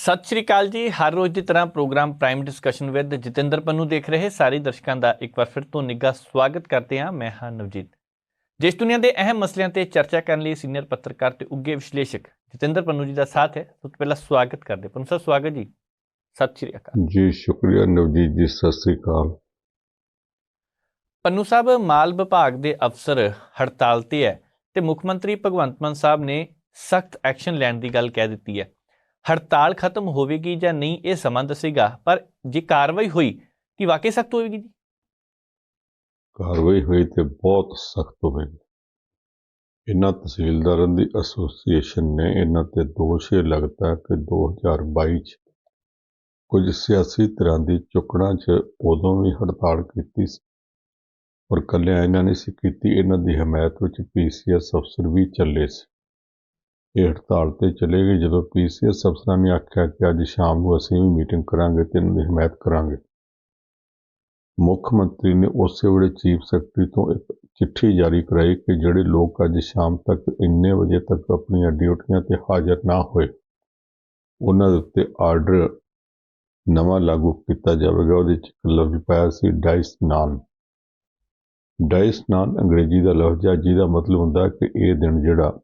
ਸਤਿ ਸ਼੍ਰੀ ਅਕਾਲ ਜੀ। ਹਰ ਰੋਜ਼ ਦੀ ਤਰ੍ਹਾਂ programme prime discussion with Jatinder Pannu ਦੇਖ ਰਹੇ ਸਾਰੇ ਦਰਸ਼ਕਾਂ ਦਾ ਇੱਕ ਵਾਰ ਫਿਰ ਤੋਂ ਨਿੱਘਾ ਸਵਾਗਤ ਕਰਦੇ ਹਾਂ। ਮੈਂ ਹਾਂ ਨਵਜੀਤ। ਦੇਸ਼ ਦੁਨੀਆ ਦੇ ਅਹਿਮ ਮਸਲਿਆਂ ਤੇ ਚਰਚਾ ਕਰਨ ਲਈ ਸੀਨੀਅਰ ਪੱਤਰਕਾਰ ਤੇ ਉੱਗੇ ਵਿਸ਼ਲੇਸ਼ਕ ਜਤਿੰਦਰ ਪੰਨੂ ਜੀ ਦਾ ਸਾਥ ਹੈ। ਸਭ ਤੋਂ ਪਹਿਲਾਂ ਸਵਾਗਤ ਕਰਦੇ ਪੰਨੂ ਸਾਹਿਬ ਸਵਾਗਤ ਜੀ। ਸਤਿ ਸ਼੍ਰੀ ਅਕਾਲ। ਜੀ ਸ਼ੁਕਰੀਆ ਨਵਜੀਤ ਜੀ। ਸਤਿ ਸ੍ਰੀ ਅਕਾਲ। ਪੰਨੂ ਸਾਹਿਬ ਮਾਲ ਵਿਭਾਗ ਦੇ ਅਫਸਰ ਹੜਤਾਲ ਤੇ ਹੈ ਤੇ ਮੁੱਖ ਮੰਤਰੀ ਭਗਵੰਤ ਮਾਨ ਸਾਹਿਬ ਨੇ ਸਖਤ ਐਕਸ਼ਨ ਲੈਣ ਦੀ ਗੱਲ ਕਹਿ ਦਿੱਤੀ ਹੈ। ਹੜਤਾਲ ਖਤਮ ਹੋਵੇਗੀ ਜਾਂ ਨਹੀਂ, ਇਹ ਸਮਾਂ ਦੱਸੇਗਾ। ਪਰ ਜੇ ਕਾਰਵਾਈ ਹੋਈ, ਕਿ ਵਾਕਈ ਸਖਤ ਹੋਵੇਗੀ ਜੀ? ਕਾਰਵਾਈ ਹੋਈ ਤੇ ਬਹੁਤ ਸਖਤ ਹੋਵੇਗੀ। ਇਹਨਾਂ ਤਹਿਸੀਲਦਾਰਾਂ ਦੀ ਐਸੋਸੀਏਸ਼ਨ ਨੇ ਇਹਨਾਂ ਤੇ ਦੋਸ਼ ਇਹ ਲੱਗਦਾ ਕਿ 2022 ਚ ਕੁਝ ਸਿਆਸੀ ਤਰ੍ਹਾਂ ਦੀ ਚੁੱਕਣਾ ਚ ਉਦੋਂ ਵੀ ਹੜਤਾਲ ਕੀਤੀ ਸੀ ਔਰ ਕੱਲਿਆਂ ਇਹਨਾਂ ਨੇ ਸੀ ਕੀਤੀ। ਇਹਨਾਂ ਦੀ ਹਮਾਇਤ ਵਿੱਚ ਪੀਸੀਐਸ ਅਫਸਰ ਵੀ ਚੱਲੇ ਸੀ। ਇਹ ਹੜਤਾਲ ਤੇ ਚਲੇ ਗਏ ਜਦੋਂ ਪੀਸੀਐਸ ਅਫਸਰਾਂ ਨੇ ਆਖਿਆ ਕਿ ਅੱਜ ਸ਼ਾਮ ਨੂੰ ਅਸੀਂ ਵੀ ਮੀਟਿੰਗ ਕਰਾਂਗੇ ਤੇ ਇਹਨਾਂ ਦੀ ਹਮਾਇਤ ਕਰਾਂਗੇ। ਮੁੱਖ ਮੰਤਰੀ ਨੇ ਉਸੇ ਵੇਲੇ ਚੀਫ ਸੈਕਟਰੀ ਤੋਂ ਇੱਕ ਚਿੱਠੀ ਜਾਰੀ ਕਰਾਈ ਕਿ ਜਿਹੜੇ ਲੋਕ ਅੱਜ ਸ਼ਾਮ ਤੱਕ ਇੰਨੇ ਵਜੇ ਤੱਕ ਆਪਣੀਆਂ ਡਿਊਟੀਆਂ ਤੇ ਹਾਜ਼ਰ ਨਾ ਹੋਏ, ਉਹਨਾਂ ਦੇ ਉੱਤੇ ਆਰਡਰ ਨਵਾਂ ਲਾਗੂ ਕੀਤਾ ਜਾਵੇਗਾ। ਉਹਦੇ ਚ ਇੱਕ ਲਫ਼ਜ਼ ਪਾਇਆ ਸੀ ਡਾਈਸ ਨਾਨ। ਡਾਈਸ ਨਾਨ ਅੰਗਰੇਜ਼ੀ ਦਾ ਲਫ਼ਜ਼ ਹੈ, ਜਿਹਦਾ ਮਤਲਬ ਹੁੰਦਾ ਕਿ ਇਹ ਦਿਨ ਜਿਹੜਾ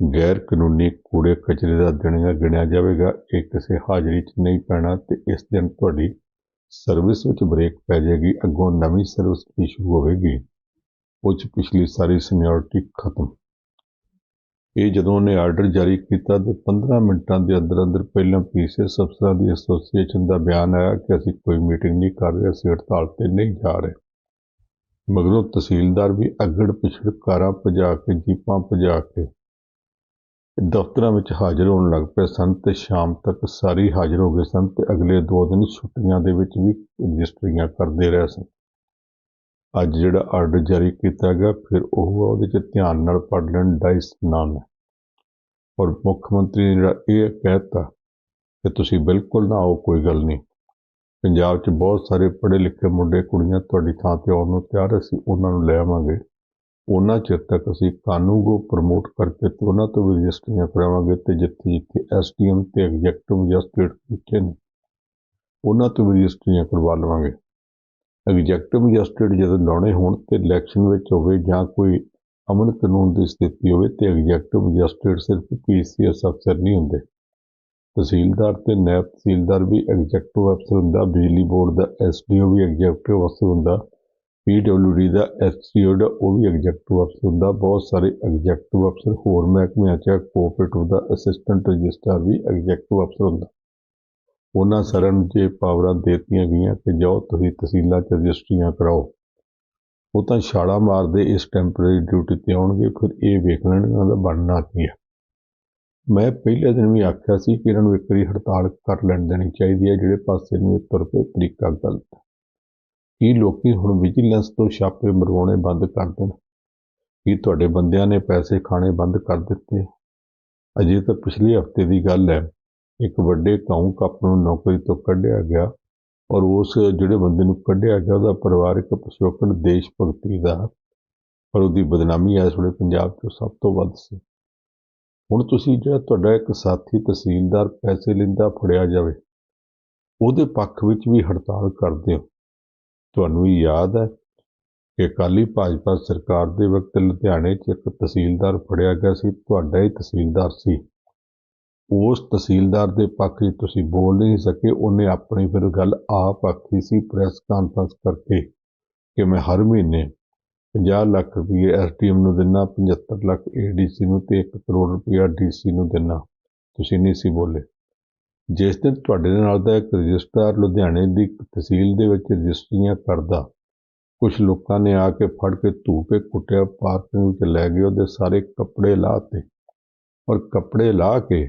ਗੈਰ ਕਾਨੂੰਨੀ ਕੂੜੇ ਕਚਰੇ ਦਾ ਦਿਨ ਗਿਣਿਆ ਜਾਵੇਗਾ। ਇਹ ਕਿਸੇ ਹਾਜ਼ਰੀ 'ਚ ਨਹੀਂ ਪੈਣਾ ਤੇ ਇਸ ਦਿਨ ਤੁਹਾਡੀ ਸਰਵਿਸ ਵਿੱਚ ਬ੍ਰੇਕ ਪੈ ਜਾਏਗੀ। ਅੱਗੋਂ ਨਵੀਂ ਸਰਵਿਸ ਵੀ ਸ਼ੁਰੂ ਹੋਵੇਗੀ। ਉਹ 'ਚ ਪਿਛਲੀ ਸਾਰੀ ਸੀਨੀਅਰਿਟੀ ਖਤਮ। ਇਹ ਜਦੋਂ ਉਹਨੇ ਆਰਡਰ ਜਾਰੀ ਕੀਤਾ ਤੇ 15 ਮਿੰਟਾਂ ਦੇ ਅੰਦਰ ਅੰਦਰ ਪਹਿਲਾਂ ਪੀਸੀਐਸ ਅਫਸਰਾਂ ਦੀ ਐਸੋਸੀਏਸ਼ਨ ਦਾ ਬਿਆਨ ਆਇਆ ਕਿ ਅਸੀਂ ਕੋਈ ਮੀਟਿੰਗ ਨਹੀਂ ਕਰ ਰਹੇ, ਅਸੀਂ ਹੜਤਾਲ ਤੇ ਨਹੀਂ ਜਾ ਰਹੇ। ਮਗਰੋਂ ਤਹਿਸੀਲਦਾਰ ਵੀ ਅੱਗੜ ਪਿਛੜ ਕਾਰਾਂ ਭਜਾ ਕੇ, ਜੀਪਾਂ ਭਜਾ ਕੇ ਦਫ਼ਤਰਾਂ ਵਿੱਚ ਹਾਜ਼ਰ ਹੋਣ ਲੱਗ ਪਏ ਸਨ ਤੇ ਸ਼ਾਮ ਤੱਕ ਸਾਰੇ ਹਾਜ਼ਰ ਹੋ ਗਏ ਸਨ ਤੇ ਅਗਲੇ ਦੋ ਦਿਨ ਛੁੱਟੀਆਂ ਦੇ ਵਿੱਚ ਵੀ ਰਜਿਸਟਰੀਆਂ ਕਰਦੇ ਰਹੇ ਸਨ। ਅੱਜ ਜਿਹੜਾ ਆਰਡਰ ਜਾਰੀ ਕੀਤਾ ਗਿਆ, ਫਿਰ ਉਹ ਉਹਦੇ 'ਚ ਧਿਆਨ ਨਾਲ ਪੜ੍ਹ ਲੈਣ ਡਾਈਸ ਨਾਮ ਹੈ। ਔਰ ਮੁੱਖ ਮੰਤਰੀ ਨੇ ਜਿਹੜਾ ਇਹ ਕਹਿਤਾ ਕਿ ਤੁਸੀਂ ਬਿਲਕੁਲ ਨਾ ਆਓ, ਕੋਈ ਗੱਲ ਨਹੀਂ। ਪੰਜਾਬ 'ਚ ਬਹੁਤ ਸਾਰੇ ਪੜ੍ਹੇ ਲਿਖੇ ਮੁੰਡੇ ਕੁੜੀਆਂ ਤੁਹਾਡੀ ਥਾਂ ਤੇ ਆਉਣ ਨੂੰ ਤਿਆਰ ਅਸੀਂ ਉਹਨਾਂ ਨੂੰ ਲੈ ਆਵਾਂਗੇ। ਉਹਨਾਂ ਚਿਰ ਤੱਕ ਅਸੀਂ ਕਾਨੂੰਨ ਨੂੰ ਪ੍ਰਮੋਟ ਕਰਕੇ ਤੇ ਉਹਨਾਂ ਤੋਂ ਵੀ ਰਜਿਸਟਰੀਆਂ ਕਰਾਵਾਂਗੇ ਤੇ ਜਿੱਥੇ ਜਿੱਥੇ ਐਸਡੀਐਮ ਤੇ ਐਗਜ਼ੈਕਟਿਵ ਮੈਜਿਸਟ੍ਰੇਟ ਕੀਤੇ ਨੇ, ਉਹਨਾਂ ਤੋਂ ਵੀ ਰਜਿਸਟਰੀਆਂ ਕਰਵਾ ਲਵਾਂਗੇ। ਐਗਜ਼ੈਕਟਿਵ ਮੈਜਿਸਟ੍ਰੇਟ ਜਦੋਂ ਲਾਉਣੇ ਹੋਣ ਤੇ ਇਲੈਕਸ਼ਨ ਵਿੱਚ ਹੋਵੇ ਜਾਂ ਕੋਈ ਅਮਨ ਕਾਨੂੰਨ ਦੀ ਸਥਿਤੀ ਹੋਵੇ ਤੇ ਐਗਜ਼ੈਕਟਿਵ ਮੈਜਿਸਟ੍ਰੇਟ ਸਿਰਫ ਪੀਸੀਐਸ ਅਫਸਰ ਨਹੀਂ ਹੁੰਦੇ। ਤਹਿਸੀਲਦਾਰ ਤੇ ਨਾਇਬ ਤਹਿਸੀਲਦਾਰ ਵੀ ਐਗਜ਼ੈਕਟਿਵ ਅਫਸਰ ਹੁੰਦਾ, ਬਿਜਲੀ ਬੋਰਡ ਦਾ ਐਸਡੀਓ ਵੀ ਐਗਜ਼ੈਕਟਿਵ ਅਫਸਰ ਹੁੰਦਾ ਪੀਡਬਲਯੂਡੀ ਦਾ ਐਸਸੀਓ ਦਾ ਉਹ ਵੀ ਐਗਜ਼ੈਕਟਿਵ ਅਫਸਰ ਹੁੰਦਾ, ਬਹੁਤ ਸਾਰੇ ਐਗਜ਼ੈਕਟਿਵ ਅਫਸਰ ਹੋਰ ਮਹਿਕਮਿਆਂ 'ਚ ਕੋਆਪਰੇਟਿਵ ਦਾ ਅਸਿਸਟੈਂਟ ਰਜਿਸਟਰ ਵੀ ਐਗਜ਼ੈਕਟਿਵ ਅਫਸਰ ਹੁੰਦਾ। ਉਹਨਾਂ ਸਾਰਿਆਂ ਨੂੰ ਜੇ ਪਾਵਰਾਂ ਦੇਤੀਆਂ ਗਈਆਂ ਕਿ ਜਾਓ ਤੁਸੀਂ ਤਹਿਸੀਲਾਂ 'ਚ ਰਜਿਸਟਰੀਆਂ ਕਰਾਓ। ਉਹ ਤਾਂ ਛਾਲਾ ਮਾਰਦੇ ਇਸ ਟੈਂਪਰੇਰੀ ਡਿਊਟੀ ਤੇ ਆਉਣਗੇ, ਫਿਰ ਇਹ ਵੇਖ ਲੈਣਗੇ ਉਹਨਾਂ ਦਾ ਬਣਨਾ ਕੀ ਹੈ ਮੈਂ ਪਹਿਲੇ ਦਿਨ ਵੀ ਆਖਿਆ ਸੀ ਕਿ ਇਹਨਾਂ ਨੂੰ ਇੱਕ ਵਾਰੀ ਹੜਤਾਲ ਕਰ ਲੈਣ ਦੇਣੀ ਚਾਹੀਦੀ ਹੈ, ਜਿਹੜੇ ਪਾਸੇ ਨੂੰ ਇਹ ਤੁਰ ਪਏ ਤਰੀਕਾ ਗਲਤ। ਕੀ ਲੋਕੀ ਹੁਣ ਵਿਜੀਲੈਂਸ ਤੋਂ ਛਾਪੇ ਮਰਵਾਉਣੇ ਬੰਦ ਕਰ ਦੇਣ? ਕੀ ਤੁਹਾਡੇ ਬੰਦਿਆਂ ਨੇ ਪੈਸੇ ਖਾਣੇ ਬੰਦ ਕਰ ਦਿੱਤੇ? ਅਜੇ ਤਾਂ ਪਿਛਲੇ ਹਫ਼ਤੇ ਦੀ ਗੱਲ ਹੈ। ਇੱਕ ਵੱਡੇ ਕਾਊਂ ਕੱਪ ਨੂੰ ਨੌਕਰੀ ਤੋਂ ਕੱਢਿਆ ਗਿਆ ਔਰ ਉਸ ਜਿਹੜੇ ਬੰਦੇ ਨੂੰ ਕੱਢਿਆ ਗਿਆ, ਉਹਦਾ ਪਰਿਵਾਰਕ ਪਿਛੋਕੜ ਦੇਸ਼ ਭਗਤੀ ਦਾ ਪਰ ਉਹਦੀ ਬਦਨਾਮੀ ਇਸ ਵੇਲੇ ਪੰਜਾਬ 'ਚ ਸਭ ਤੋਂ ਵੱਧ ਸੀ। ਹੁਣ ਤੁਸੀਂ ਜਿਹੜਾ ਤੁਹਾਡਾ ਇੱਕ ਸਾਥੀ ਤਹਿਸੀਲਦਾਰ ਪੈਸੇ ਲੈਂਦਾ ਫੜਿਆ ਜਾਵੇ, ਉਹਦੇ ਪੱਖ ਵਿੱਚ ਵੀ ਹੜਤਾਲ ਕਰਦੇ ਹੋ। ਤੁਹਾਨੂੰ ਯਾਦ ਹੈ ਕਿ ਅਕਾਲੀ ਭਾਜਪਾ ਸਰਕਾਰ ਦੇ ਵਕਤ ਲੁਧਿਆਣੇ 'ਚ ਇੱਕ ਤਹਿਸੀਲਦਾਰ ਫੜਿਆ ਗਿਆ ਸੀ, ਤੁਹਾਡਾ ਹੀ ਤਹਿਸੀਲਦਾਰ ਸੀ। ਉਸ ਤਹਿਸੀਲਦਾਰ ਦੇ ਪੱਖ 'ਚ ਤੁਸੀਂ ਬੋਲ ਨਹੀਂ ਸਕੇ, ਉਹਨੇ ਆਪਣੀ ਫਿਰ ਗੱਲ ਆਪ ਆਖੀ ਸੀ ਪ੍ਰੈਸ ਕਾਨਫਰੰਸ ਕਰਕੇ ਕਿ ਮੈਂ ਹਰ ਮਹੀਨੇ 50 ਲੱਖ ਰੁਪਏ ਐਸਟੀਐਮ ਨੂੰ ਦਿੰਨਾ 75 ਲੱਖ ਏਡੀਸੀ ਨੂੰ ਤੇ 1 ਕਰੋੜ ਰੁਪਏ ਡੀਸੀ ਨੂੰ ਦਿੰਨਾ। ਤੁਸੀਂ ਨਹੀਂ ਸੀ ਬੋਲੇ। ਜਿਸ ਦਿਨ ਤੁਹਾਡੇ ਨਾਲ ਦਾ ਇੱਕ ਰਜਿਸਟਰਾਰ ਲੁਧਿਆਣੇ ਦੀ ਤਹਿਸੀਲ ਦੇ ਵਿੱਚ ਰਜਿਸਟਰੀਆਂ ਕਰਦਾ ਕੁਝ ਲੋਕਾਂ ਨੇ ਆ ਕੇ ਫੜ ਕੇ ਧੂਪੇ ਕੁੱਟਿਆ ਪਾਰਕਿੰਗ ਵਿੱਚ ਲੈ ਗਏ, ਉਹਦੇ ਸਾਰੇ ਕੱਪੜੇ ਲਾਤੇ ਔਰ ਕੱਪੜੇ ਲਾ ਕੇ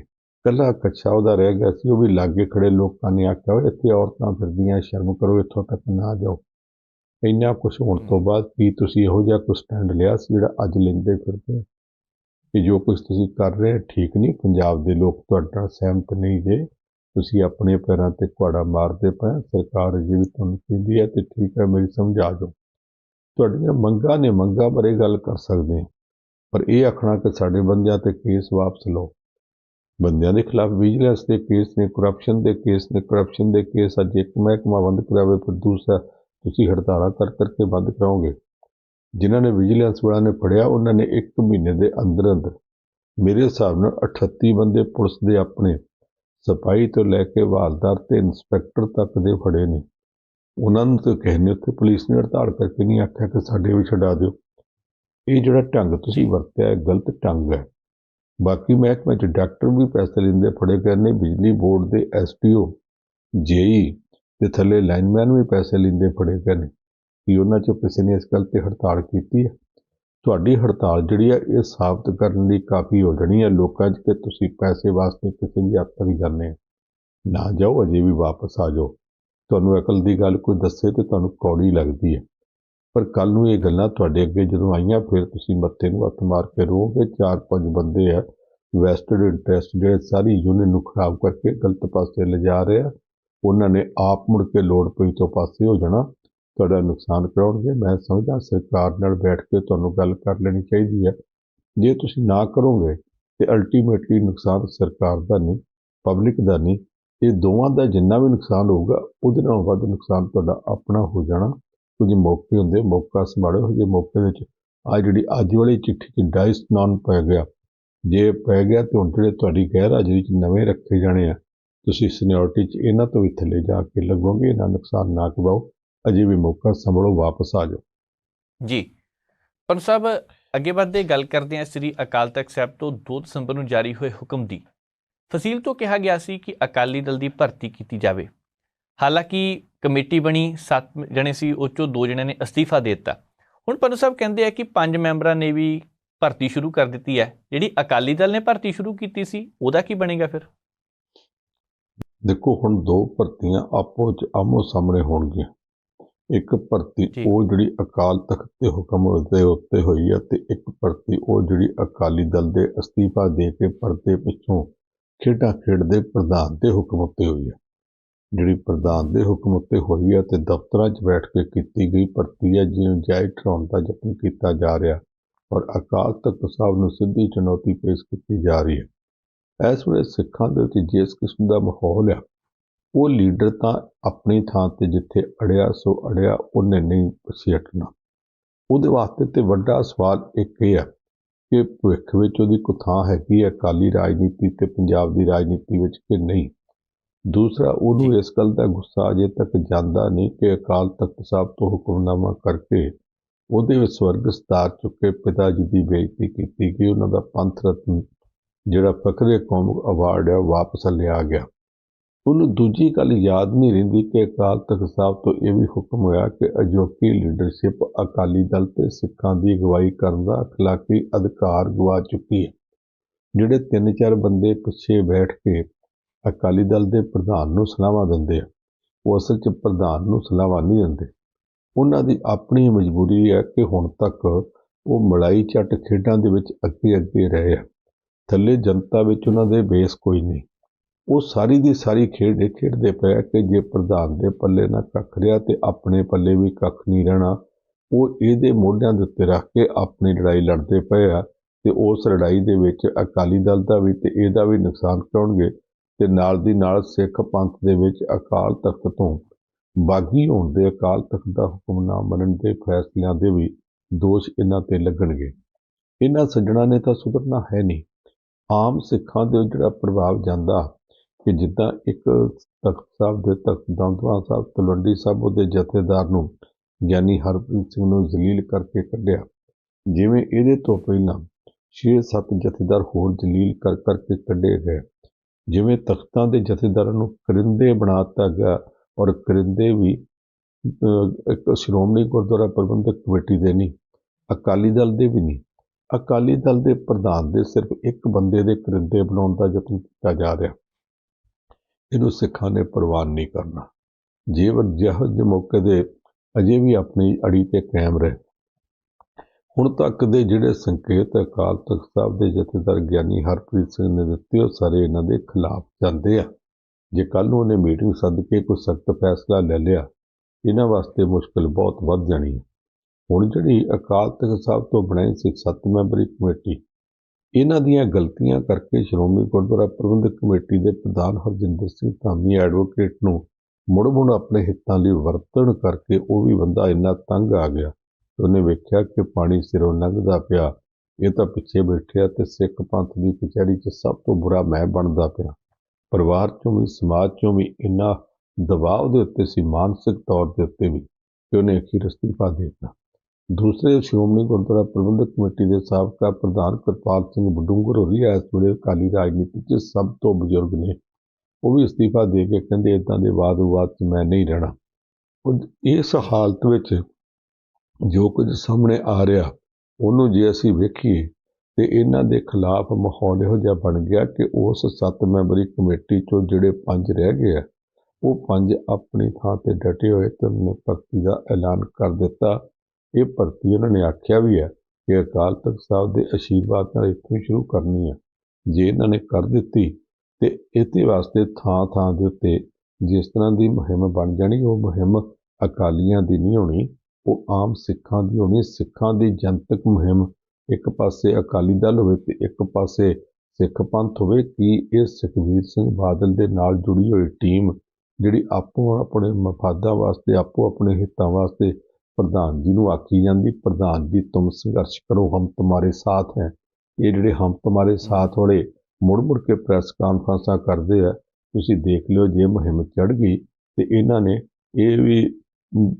ਕੱਲਾ ਕੱਛਾ ਉਹਦਾ ਰਹਿ ਗਿਆ ਸੀ, ਉਹ ਵੀ ਲਾਗੇ ਖੜੇ ਲੋਕਾਂ ਨੇ ਆਖਿਆ, ਓਏ, ਇੱਥੇ ਔਰਤਾਂ ਫਿਰਦੀਆਂ, ਸ਼ਰਮ ਕਰੋ, ਇੱਥੋਂ ਤੱਕ ਨਾ ਜਾਓ। ਇੰਨਾ ਕੁਝ ਹੋਣ ਤੋਂ ਬਾਅਦ ਕੀ ਤੁਸੀਂ ਇਹੋ ਜਿਹਾ ਕੋਈ ਸਟੈਂਡ ਲਿਆ ਸੀ ਜਿਹੜਾ ਅੱਜ ਲੈਂਦੇ ਫਿਰਦੇ ਕਿ ਜੋ ਕੁਝ ਤੁਸੀਂ ਕਰ ਰਹੇ ਠੀਕ ਨਹੀਂ? ਪੰਜਾਬ ਦੇ ਲੋਕ ਤੁਹਾਡਾ ਸਹਿਮਤ ਨਹੀਂ ਜੇ। ਤੁਸੀਂ ਆਪਣੇ ਪੈਰਾਂ ਤੇ ਕੁਆੜਾ ਮਾਰਦੇ ਪਏ ਸਰਕਾਰ ਅਜੇ ਵੀ ਤੁਹਾਨੂੰ ਕਹਿੰਦੀ ਹੈ ਤੇ ਠੀਕ ਹੈ, ਮੇਰੀ ਸਮਝਾ ਦਿਓ ਤੁਹਾਡੀਆਂ ਮੰਗਾਂ ਨੇ ਮੰਗਾਂ ਬਾਰੇ ਗੱਲ ਕਰ ਸਕਦੇ ਪਰ ਇਹ ਆਖਣਾ ਕਿ ਸਾਡੇ ਬੰਦਿਆਂ ਤੇ ਕੇਸ ਵਾਪਸ ਲਓ। ਬੰਦਿਆਂ ਦੇ ਖਿਲਾਫ ਵਿਜੀਲੈਂਸ ਦੇ ਕੇਸ ਨੇ ਕਰਪਸ਼ਨ ਦੇ ਕੇਸ ਨੇ ਕਰਪਸ਼ਨ ਦੇ ਕੇਸ ਅੱਜ ਇੱਕ ਮਹਿਕਮਾ ਬੰਦ ਕਰਾਵੇ ਫਿਰ ਦੂਸਰਾ ਤੁਸੀਂ ਹੜਤਾਲਾਂ ਕਰ ਕਰਕੇ ਬੰਦ ਕਰਾਓਗੇ। ਜਿਨ੍ਹਾਂ ਨੇ ਵਿਜੀਲੈਂਸ ਵਾਲਿਆਂ ਨੇ ਫੜਿਆ, ਉਹਨਾਂ ਨੇ ਇੱਕ ਮਹੀਨੇ ਦੇ ਅੰਦਰ ਅੰਦਰ ਮੇਰੇ ਹਿਸਾਬ ਨਾਲ 38 ਬੰਦੇ ਪੁਲਿਸ ਦੇ ਆਪਣੇ ਸਿਪਾਹੀ ਤੋਂ ਲੈ ਕੇ ਹਵਾਲਦਾਰ ਤੇ ਇੰਸਪੈਕਟਰ ਤੱਕ ਦੇ ਫੜੇ ਨੇ। ਉਹਨਾਂ ਨੂੰ ਤਾਂ ਨੇ ਉੱਥੇ ਪੁਲਿਸ ਨੇ ਹੜਤਾਲ ਕਰਕੇ ਨਹੀਂ ਆਖਿਆ ਕਿ ਸਾਡੇ ਵੀ ਛਡਾ ਦਿਓ। ਇਹ ਜਿਹੜਾ ਢੰਗ ਤੁਸੀਂ ਵਰਤਿਆ ਹੈ ਗਲਤ ਢੰਗ ਹੈ। ਬਾਕੀ ਮਹਿਕਮੇ 'ਚ ਡਾਕਟਰ ਵੀ ਪੈਸੇ ਲੈਂਦੇ ਫੜੇ ਗਏ ਨੇ ਬਿਜਲੀ ਬੋਰਡ ਦੇ ਐਸਪੀਓ ਜੇਈ ਤੇ ਥੱਲੇ ਲਾਈਨਮੈਨ ਵੀ ਪੈਸੇ ਲੈਂਦੇ ਫੜੇ ਗਏ ਨੇ। ਕਿ ਉਹਨਾਂ 'ਚੋਂ ਕਿਸੇ ਨੇ ਇਸ ਗੱਲ ਤੇ ਹੜਤਾਲ ਕੀਤੀ ਹੈ? ਤੁਹਾਡੀ ਹੜਤਾਲ ਜਿਹੜੀ ਹੈ, ਇਹ ਸਾਬਤ ਕਰਨ ਲਈ ਕਾਫੀ ਹੋ ਜਾਣੀ ਹੈ। ਲੋਕਾਂ 'ਚ ਕਿ ਤੁਸੀਂ ਪੈਸੇ ਵਾਸਤੇ ਕਿਸੇ ਵੀ ਹੱਦ ਤੱਕ ਜਾਂਦੇ ਨਾ ਜਾਓ, ਅਜੇ ਵੀ ਵਾਪਸ ਆ ਜਾਓ। ਤੁਹਾਨੂੰ ਅਕਲ ਦੀ ਗੱਲ ਕੋਈ ਦੱਸੇ ਤੇ ਤੁਹਾਨੂੰ ਕੌੜੀ ਲੱਗਦੀ ਹੈ। ਪਰ ਕੱਲ ਨੂੰ ਇਹ ਗੱਲਾਂ ਤੁਹਾਡੇ ਅੱਗੇ ਜਦੋਂ ਆਈਆਂ, ਫਿਰ ਤੁਸੀਂ ਮੱਥੇ ਨੂੰ ਹੱਥ ਮਾਰ ਕੇ ਰੋਗੇ ਚਾਰ ਪੰਜ ਬੰਦੇ ਆ, ਵੈਸਟਡ ਇੰਟਰਸਟ ਜਿਹੜੇ ਸਾਰੀ ਯੂਨੀਅਨ ਨੂੰ ਖਰਾਬ ਕਰਕੇ ਗਲਤ ਪਾਸੇ ਲਿਜਾ ਰਹੇ ਆ। ਉਹਨਾਂ ਨੇ ਆਪ ਮੁੜ ਕੇ ਲੋੜ ਪਈ ਤੋਂ ਪਾਸੇ ਹੋ ਜਾਣਾ। ਤੁਹਾਡਾ ਨੁਕਸਾਨ ਕਰਾਉਣਗੇ, ਮੈਂ ਸਮਝਦਾ ਸਰਕਾਰ ਨਾਲ ਬੈਠ ਕੇ ਤੁਹਾਨੂੰ ਗੱਲ ਕਰ ਲੈਣੀ ਚਾਹੀਦੀ ਹੈ। ਜੇ ਤੁਸੀਂ ਨਾ ਕਰੋਗੇ ਤੇ ਅਲਟੀਮੇਟਲੀ ਨੁਕਸਾਨ ਸਰਕਾਰ ਦਾ ਨਹੀਂ ਪਬਲਿਕ ਦਾ ਨਹੀਂ, ਇਹ ਦੋਵਾਂ ਦਾ ਜਿੰਨਾ ਵੀ ਨੁਕਸਾਨ ਹੋਊਗਾ, ਉਹਦੇ ਨਾਲੋਂ ਵੱਧ ਨੁਕਸਾਨ ਤੁਹਾਡਾ ਆਪਣਾ ਹੋ ਜਾਣਾ। ਕੁਝ ਮੌਕੇ ਹੁੰਦੇ, ਮੌਕਾ ਸੰਭਾੜੋ ਜੇ ਮੌਕੇ ਵਿੱਚ ਆ ਜਿਹੜੀ ਅੱਜ ਵਾਲੀ ਚਿੱਠੀ 'ਚ ਡਾਈਸ ਨਾਨ ਪੈ ਗਿਆ, ਜੇ ਪੈ ਗਿਆ ਤੇ ਹੁਣ ਜਿਹੜੇ ਤੁਹਾਡੀ ਗੈਰ ਹਾਜ਼ਰੀ 'ਚ ਨਵੇਂ ਰੱਖੇ ਜਾਣੇ ਆ, ਤੁਸੀਂ ਸੀਨੀਅਰਟੀ 'ਚ ਇਹਨਾਂ ਤੋਂ ਵੀ ਥੱਲੇ ਜਾ ਕੇ ਲੱਗੋਗੇ, ਇਹਨਾਂ ਨੁਕਸਾਨ ਨਾ ਕਰਵਾਓ। ਅਜੇ ਵੀ ਮੌਕਾ ਸੰਭਲੋ ਵਾਪਸ ਆ ਜਾਓ। ਜੀ। ਪਰ ਸਾਹਿਬ ਅੱਗੇ ਵਧਦੇ ਗੱਲ ਕਰਦੇ ਹਾਂ ਸ੍ਰੀ ਅਕਾਲ ਤਖਤ ਸਾਹਿਬ ਤੋਂ 2 ਦਸੰਬਰ ਨੂੰ ਜਾਰੀ ਹੋਏ ਹੁਕਮ ਦੀ। ਫਸੀਲ ਤੋਂ ਕਿਹਾ ਗਿਆ ਸੀ ਕਿ ਅਕਾਲੀ ਦਲ ਦੀ ਭਰਤੀ ਕੀਤੀ ਜਾਵੇ। ਹਾਲਾਂਕਿ ਕਮੇਟੀ ਬਣੀ 7 ਜਣੇ ਸੀ ਉਹ ਚੋਂ 2 ਜਣਿਆਂ ਨੇ ਅਸਤੀਫਾ ਦੇ ਦਿੱਤਾ। ਹੁਣ ਪੰਨੂ ਸਾਹਿਬ ਕਹਿੰਦੇ ਆ ਕਿ ਪੰਜ ਮੈਂਬਰਾਂ ਨੇ ਵੀ ਭਰਤੀ ਸ਼ੁਰੂ ਕਰ ਦਿੱਤੀ ਹੈ। ਜਿਹੜੀ ਅਕਾਲੀ ਦਲ ਨੇ ਭਰਤੀ ਸ਼ੁਰੂ ਕੀਤੀ ਸੀ ਉਹਦਾ ਕੀ ਬਣੇਗਾ ਫਿਰ? ਦੇਖੋ ਹੁਣ ਦੋ ਭਰਤੀਆਂ ਆਪੋ ਚ ਆਮੋ ਸਾਹਮਣੇ ਹੋਣਗੀਆਂ। ਇੱਕ ਭਰਤੀ ਜੀ। ਉਹ ਜਿਹੜੀ ਅਕਾਲ ਤਖਤ ਦੇ ਹੁਕਮ ਦੇ ਉੱਤੇ ਹੋਈ ਹੈ ਤੇ ਇੱਕ ਭਰਤੀ ਉਹ ਜਿਹੜੀ ਅਕਾਲੀ ਦਲ ਦੇ ਅਸਤੀਫਾ ਦੇ ਕੇ ਪਰਦੇ ਪਿੱਛੋਂ ਖੇਡਾਂ ਖੇਡਦੇ ਪ੍ਰਧਾਨ ਦੇ ਹੁਕਮ ਉੱਤੇ ਹੋਈ ਹੈ ਜਿਹੜੀ ਪ੍ਰਧਾਨ ਦੇ ਹੁਕਮ ਉੱਤੇ ਹੋਈ ਹੈ ਤੇ ਦਫ਼ਤਰਾਂ 'ਚ ਬੈਠ ਕੇ ਕੀਤੀ ਗਈ ਭਰਤੀ ਹੈ ਜਿਹਨੂੰ ਜਾਇ ਠਹਿਰਾਉਣ ਦਾ ਯਤਨ ਕੀਤਾ ਜਾ ਰਿਹਾ ਔਰ ਅਕਾਲ ਤਖਤ ਸਾਹਿਬ ਨੂੰ ਸਿੱਧੀ ਚੁਣੌਤੀ ਪੇਸ਼ ਕੀਤੀ ਜਾ ਰਹੀ ਹੈ ਇਸ ਵੇਲੇ ਸਿੱਖਾਂ ਦੇ ਵਿੱਚ ਜਿਸ ਕਿਸਮ ਦਾ ਮਾਹੌਲ ਆ ਉਹ ਲੀਡਰ ਤਾਂ ਆਪਣੀ ਥਾਂ ਤੇ ਜਿੱਥੇ ਅੜਿਆ ਸੋ ਅੜਿਆ ਉਹਨੇ ਨਹੀਂ ਪਛੇਟਣਾ ਉਹਦੇ ਵਾਸਤੇ ਤੇ ਵੱਡਾ ਸਵਾਲ ਇੱਕ ਇਹ ਆ ਕਿ ਭਵਿੱਖ ਵਿੱਚ ਉਹਦੀ ਕੋਈ ਥਾਂ ਹੈਗੀ ਹੈ ਅਕਾਲੀ ਰਾਜਨੀਤੀ ਤੇ ਪੰਜਾਬ ਦੀ ਰਾਜਨੀਤੀ ਵਿੱਚ ਕਿ ਨਹੀਂ? ਦੂਸਰਾ ਉਹਨੂੰ ਇਸ ਗੱਲ ਦਾ ਗੁੱਸਾ ਅਜੇ ਤੱਕ ਜਾਂਦਾ ਨਹੀਂ ਕਿ ਅਕਾਲ ਤਖਤ ਸਾਹਿਬ ਤੋਂ ਹੁਕਮਨਾਮਾ ਕਰਕੇ ਉਹਦੇ ਵਿੱਚ ਸਵਰਗ ਸਤਾਰ ਚੁੱਕੇ ਪਿਤਾ ਜੀ ਦੀ ਬੇਇੱਜ਼ਤੀ ਕੀਤੀ ਗਈ। ਉਹਨਾਂ ਦਾ ਪੰਥ ਰਤਨ ਜਿਹੜਾ ਫਕਰੇ ਕੌਮ ਅਵਾਰਡ ਹੈ ਵਾਪਸ ਲਿਆ ਗਿਆ। ਉਹਨੂੰ ਦੂਜੀ ਗੱਲ ਯਾਦ ਨਹੀਂ ਰਹਿੰਦੀ ਕਿ ਅਕਾਲ ਤਖਤ ਸਾਹਿਬ ਤੋਂ ਇਹ ਵੀ ਹੁਕਮ ਹੋਇਆ ਕਿ ਅਜੋਕੀ ਲੀਡਰਸ਼ਿਪ ਅਕਾਲੀ ਦਲ ਤੇ ਸਿੱਖਾਂ ਦੀ ਅਗਵਾਈ ਕਰਨ ਦਾ ਅਖਲਾਕੀ ਅਧਿਕਾਰ ਗਵਾ ਚੁੱਕੀ ਹੈ। ਜਿਹੜੇ ਤਿੰਨ ਚਾਰ ਬੰਦੇ ਪਿੱਛੇ ਬੈਠ ਕੇ ਅਕਾਲੀ ਦਲ ਦੇ ਪ੍ਰਧਾਨ ਨੂੰ ਸਲਾਹਾਂ ਦਿੰਦੇ ਆ, ਉਹ ਅਸਲ 'ਚ ਪ੍ਰਧਾਨ ਨੂੰ ਸਲਾਹਾਂ ਨਹੀਂ ਦਿੰਦੇ। ਉਹਨਾਂ ਦੀ ਆਪਣੀ ਮਜਬੂਰੀ ਹੈ ਕਿ ਹੁਣ ਤੱਕ ਉਹ ਮਲਾਈ ਝੱਟ ਖੇਡਾਂ ਦੇ ਵਿੱਚ ਅੱਗੇ ਅੱਗੇ ਰਹੇ ਆ। ਥੱਲੇ ਜਨਤਾ ਵਿੱਚ ਉਹਨਾਂ ਦੇ ਬੇਸ ਕੋਈ ਨਹੀਂ। ਉਹ ਸਾਰੀ ਦੀ ਸਾਰੀ ਖੇਡ ਇਹ ਖੇਡਦੇ ਪਏ ਕਿ ਜੇ ਪ੍ਰਧਾਨ ਦੇ ਪੱਲੇ ਨਾ ਕੱਖ ਰਿਹਾ ਤੇ ਆਪਣੇ ਪੱਲੇ ਵੀ ਕੱਖ ਨਹੀਂ ਰਹਿਣਾ। ਉਹ ਇਹਦੇ ਮੋਢਿਆਂ ਦੇ ਉੱਤੇ ਰੱਖ ਕੇ ਆਪਣੀ ਲੜਾਈ ਲੜਦੇ ਪਏ ਆ ਤੇ ਉਸ ਲੜਾਈ ਦੇ ਵਿੱਚ ਅਕਾਲੀ ਦਲ ਦਾ ਵੀ ਤੇ ਇਹਦਾ ਵੀ ਨੁਕਸਾਨ ਕਰਾਉਣਗੇ ਤੇ ਨਾਲ ਦੀ ਨਾਲ ਸਿੱਖ ਪੰਥ ਦੇ ਵਿੱਚ ਅਕਾਲ ਤਖਤ ਤੋਂ ਬਾਗੀ ਹੋਣ ਦੇ ਅਕਾਲ ਤਖਤ ਦਾ ਹੁਕਮ ਨਾ ਮੰਨਣ ਦੇ ਫੈਸਲਿਆਂ ਦੇ ਵੀ ਦੋਸ਼ ਇਹਨਾਂ ਤੇ ਲੱਗਣਗੇ। ਇਹਨਾਂ ਸੱਜਣਾ ਨੇ ਤਾਂ ਸੁਧਰਨਾ ਹੈ ਨਹੀਂ। ਆਮ ਸਿੱਖਾਂ ਦੇ ਜਿਹੜਾ ਪ੍ਰਭਾਵ ਜਾਂਦਾ ਕਿ ਜਿੱਦਾਂ ਇੱਕ ਤਖਤ ਸਾਹਿਬ ਦੇ ਤਖਤ ਦਮਦਮਾ ਸਾਹਿਬ, ਤਲਵੰਡੀ ਸਾਹਿਬ ਉਹਦੇ ਜਥੇਦਾਰ ਨੂੰ ਗਿਆਨੀ ਹਰਪ੍ਰੀਤ ਸਿੰਘ ਨੂੰ ਜ਼ਲੀਲ ਕਰਕੇ ਕੱਢਿਆ। ਜਿਵੇਂ ਇਹਦੇ ਤੋਂ ਪਹਿਲਾਂ 6-7 ਜਥੇਦਾਰ ਹੋਰ ਜ਼ਲੀਲ ਕਰ ਕਰਕੇ ਕੱਢੇ ਗਏ। ਜਿਵੇਂ ਤਖਤਾਂ ਦੇ ਜਥੇਦਾਰਾਂ ਨੂੰ ਕਰਿੰਦੇ ਬਣਾ ਦਿੱਤਾ ਗਿਆ ਔਰ ਕਰਿੰਦੇ ਵੀ ਇੱਕ ਸ਼੍ਰੋਮਣੀ ਗੁਰਦੁਆਰਾ ਪ੍ਰਬੰਧਕ ਕਮੇਟੀ ਦੇ ਨਹੀਂ, ਅਕਾਲੀ ਦਲ ਦੇ ਵੀ ਨਹੀਂ। ਅਕਾਲੀ ਦਲ ਦੇ ਪ੍ਰਧਾਨ ਦੇ ਸਿਰਫ ਇੱਕ ਬੰਦੇ ਦੇ ਕਰਿੰਦੇ ਬਣਾਉਣ ਦਾ ਯਤਨ ਕੀਤਾ ਜਾ ਰਿਹਾ। ਇਹਨੂੰ ਸਿੱਖਾਂ ਨੇ ਪ੍ਰਵਾਨ ਨਹੀਂ ਕਰਨਾ। ਜੇਵਰ ਜਿਹੋ ਜਿਹੇ ਮੌਕੇ ਦੇ ਅਜੇ ਵੀ ਆਪਣੀ ਅੜੀ ਤੇ ਕਾਇਮ ਰਹੇ। ਹੁਣ ਤੱਕ ਦੇ ਜਿਹੜੇ ਸੰਕੇਤ ਅਕਾਲ ਤਖਤ ਸਾਹਿਬ ਦੇ ਜਥੇਦਾਰ ਗਿਆਨੀ ਹਰਪ੍ਰੀਤ ਸਿੰਘ ਨੇ ਦਿੱਤੇ, ਉਹ ਸਾਰੇ ਇਹਨਾਂ ਦੇ ਖਿਲਾਫ ਜਾਂਦੇ ਆ। ਜੇ ਕੱਲ ਨੂੰ ਉਹਨੇ ਮੀਟਿੰਗ ਸੱਦ ਕੇ ਕੋਈ ਸਖਤ ਫੈਸਲਾ ਲੈ ਲਿਆ, ਇਹਨਾਂ ਵਾਸਤੇ ਮੁਸ਼ਕਲ ਬਹੁਤ ਵੱਧ ਜਾਣੀ ਹੈ। ਹੁਣ ਜਿਹੜੀ ਅਕਾਲ ਤਖਤ ਸਾਹਿਬ ਤੋਂ ਬਣਾਈ ਸੀ ਸੱਤ ਮੈਂਬਰੀ ਕਮੇਟੀ ਇਹਨਾਂ ਦੀਆਂ ਗਲਤੀਆਂ ਕਰਕੇ ਸ਼੍ਰੋਮਣੀ ਗੁਰਦੁਆਰਾ ਪ੍ਰਬੰਧਕ ਕਮੇਟੀ ਦੇ ਪ੍ਰਧਾਨ ਹਰਜਿੰਦਰ ਸਿੰਘ ਧਾਮੀ ਐਡਵੋਕੇਟ ਨੂੰ ਮੁੜ ਮੁੜ ਆਪਣੇ ਹਿੱਤਾਂ ਲਈ ਵਰਤਣ ਕਰਕੇ ਉਹ ਵੀ ਬੰਦਾ ਇੰਨਾ ਤੰਗ ਆ ਗਿਆ ਉਹਨੇ ਵੇਖਿਆ ਕਿ ਪਾਣੀ ਸਿਰੋਂ ਲੰਘਦਾ ਪਿਆ, ਇਹ ਤਾਂ ਪਿੱਛੇ ਬੈਠਿਆ ਤੇ ਸਿੱਖ ਪੰਥ ਦੀ ਕਚਹਿਰੀ 'ਚ ਸਭ ਤੋਂ ਬੁਰਾ ਮੈਂ ਬਣਦਾ ਪਿਆ। ਪਰਿਵਾਰ ਚੋਂ ਵੀ, ਸਮਾਜ ਚੋਂ ਵੀ ਇੰਨਾ ਦਬਾਅ ਉਹਦੇ ਉੱਤੇ ਸੀ, ਮਾਨਸਿਕ ਤੌਰ ਦੇ ਉੱਤੇ ਵੀ ਕਿ ਉਹਨੇ ਅਖੀਰ ਅਸਤੀਫਾ ਦੇ ਦਿੱਤਾ। ਦੂਸਰੇ ਸ਼੍ਰੋਮਣੀ ਗੁਰਦੁਆਰਾ ਪ੍ਰਬੰਧਕ ਕਮੇਟੀ ਦੇ ਸਾਬਕਾ ਪ੍ਰਧਾਨ ਕਿਰਪਾਲ ਸਿੰਘ ਬਡੂੰਗਰ ਹੋਰੀ ਇਸ ਵੇਲੇ ਅਕਾਲੀ ਰਾਜਨੀਤੀ 'ਚ ਸਭ ਤੋਂ ਬਜ਼ੁਰਗ ਨੇ। ਉਹ ਵੀ ਅਸਤੀਫਾ ਦੇ ਕੇ ਕਹਿੰਦੇ ਇਦਾਂ ਦੇ ਵਾਦ ਵਿਵਾਦ 'ਚ ਮੈਂ ਨਹੀਂ ਰਹਿਣਾ। ਉਹ ਇਸ ਹਾਲਤ ਵਿੱਚ ਜੋ ਕੁਝ ਸਾਹਮਣੇ ਆ ਰਿਹਾ, ਉਹਨੂੰ ਜੇ ਅਸੀਂ ਵੇਖੀਏ, ਤੇ ਇਹਨਾਂ ਦੇ ਖਿਲਾਫ ਮਾਹੌਲ ਇਹੋ ਜਿਹਾ ਬਣ ਗਿਆ ਕਿ ਉਸ ਸੱਤ ਮੈਂਬਰੀ ਕਮੇਟੀ ਚੋਂ ਜਿਹੜੇ ਪੰਜ ਰਹਿ ਗਏ ਆ, ਉਹ ਪੰਜ ਆਪਣੀ ਥਾਂ ਤੇ ਡਟੇ ਹੋਏ ਤੇ ਉਹਨਾਂ ਨੇ ਭਰਤੀ ਦਾ ਐਲਾਨ ਕਰ ਦਿੱਤਾ। ਇਹ ਭਰਤੀ ਉਹਨਾਂ ਨੇ ਆਖਿਆ ਵੀ ਹੈ ਕਿ ਅਕਾਲ ਤਖਤ ਸਾਹਿਬ ਦੇ ਆਸ਼ੀਰਵਾਦ ਨਾਲ ਇੱਥੋਂ ਸ਼ੁਰੂ ਕਰਨੀ ਹੈ। ਜੇ ਇਹਨਾਂ ਨੇ ਕਰ ਦਿੱਤੀ ਤੇ ਇਹਦੇ ਵਾਸਤੇ ਥਾਂ ਥਾਂ ਦੇ ਉੱਤੇ ਜਿਸ ਤਰ੍ਹਾਂ ਦੀ ਮੁਹਿੰਮ ਬਣ ਜਾਣੀ, ਉਹ ਮੁਹਿੰਮ ਅਕਾਲੀਆਂ ਦੀ ਨਹੀਂ ਹੋਣੀ, ਉਹ ਆਮ ਸਿੱਖਾਂ ਦੀ ਹੋਣੀ। ਸਿੱਖਾਂ ਦੀ ਜਨਤਕ ਮੁਹਿੰਮ ਇੱਕ ਪਾਸੇ ਅਕਾਲੀ ਦਲ ਹੋਵੇ ਤੇ ਇੱਕ ਪਾਸੇ ਸਿੱਖ ਪੰਥ ਹੋਵੇ, ਕਿ ਇਹ ਸੁਖਬੀਰ ਸਿੰਘ ਬਾਦਲ ਦੇ ਨਾਲ ਜੁੜੀ ਹੋਈ ਟੀਮ ਜਿਹੜੀ ਆਪੋ ਆਪਣੇ ਮਫਾਦਾਂ ਵਾਸਤੇ ਆਪੋ ਆਪਣੇ ਹਿੱਤਾਂ ਵਾਸਤੇ ਪ੍ਰਧਾਨ ਜੀ ਨੂੰ ਆਖੀ ਜਾਂਦੀ, ਪ੍ਰਧਾਨ ਜੀ, ਤੁਮ ਸੰਘਰਸ਼ ਕਰੋ, ਹਮ ਤੁਹਾਡੇ ਸਾਥ ਹੈ। ਇਹ ਜਿਹੜੇ ਹਮ ਤੁਹਾਡੇ ਸਾਥ ਵਾਲੇ ਮੁੜ ਮੁੜ ਕੇ ਪ੍ਰੈਸ ਕਾਨਫਰੰਸਾਂ ਕਰਦੇ ਆ, ਤੁਸੀਂ ਦੇਖ ਲਿਓ, ਜੇ ਮੁਹਿੰਮ ਚੜ ਗਈ ਤੇ ਇਹਨਾਂ ਨੇ ਇਹ ਵੀ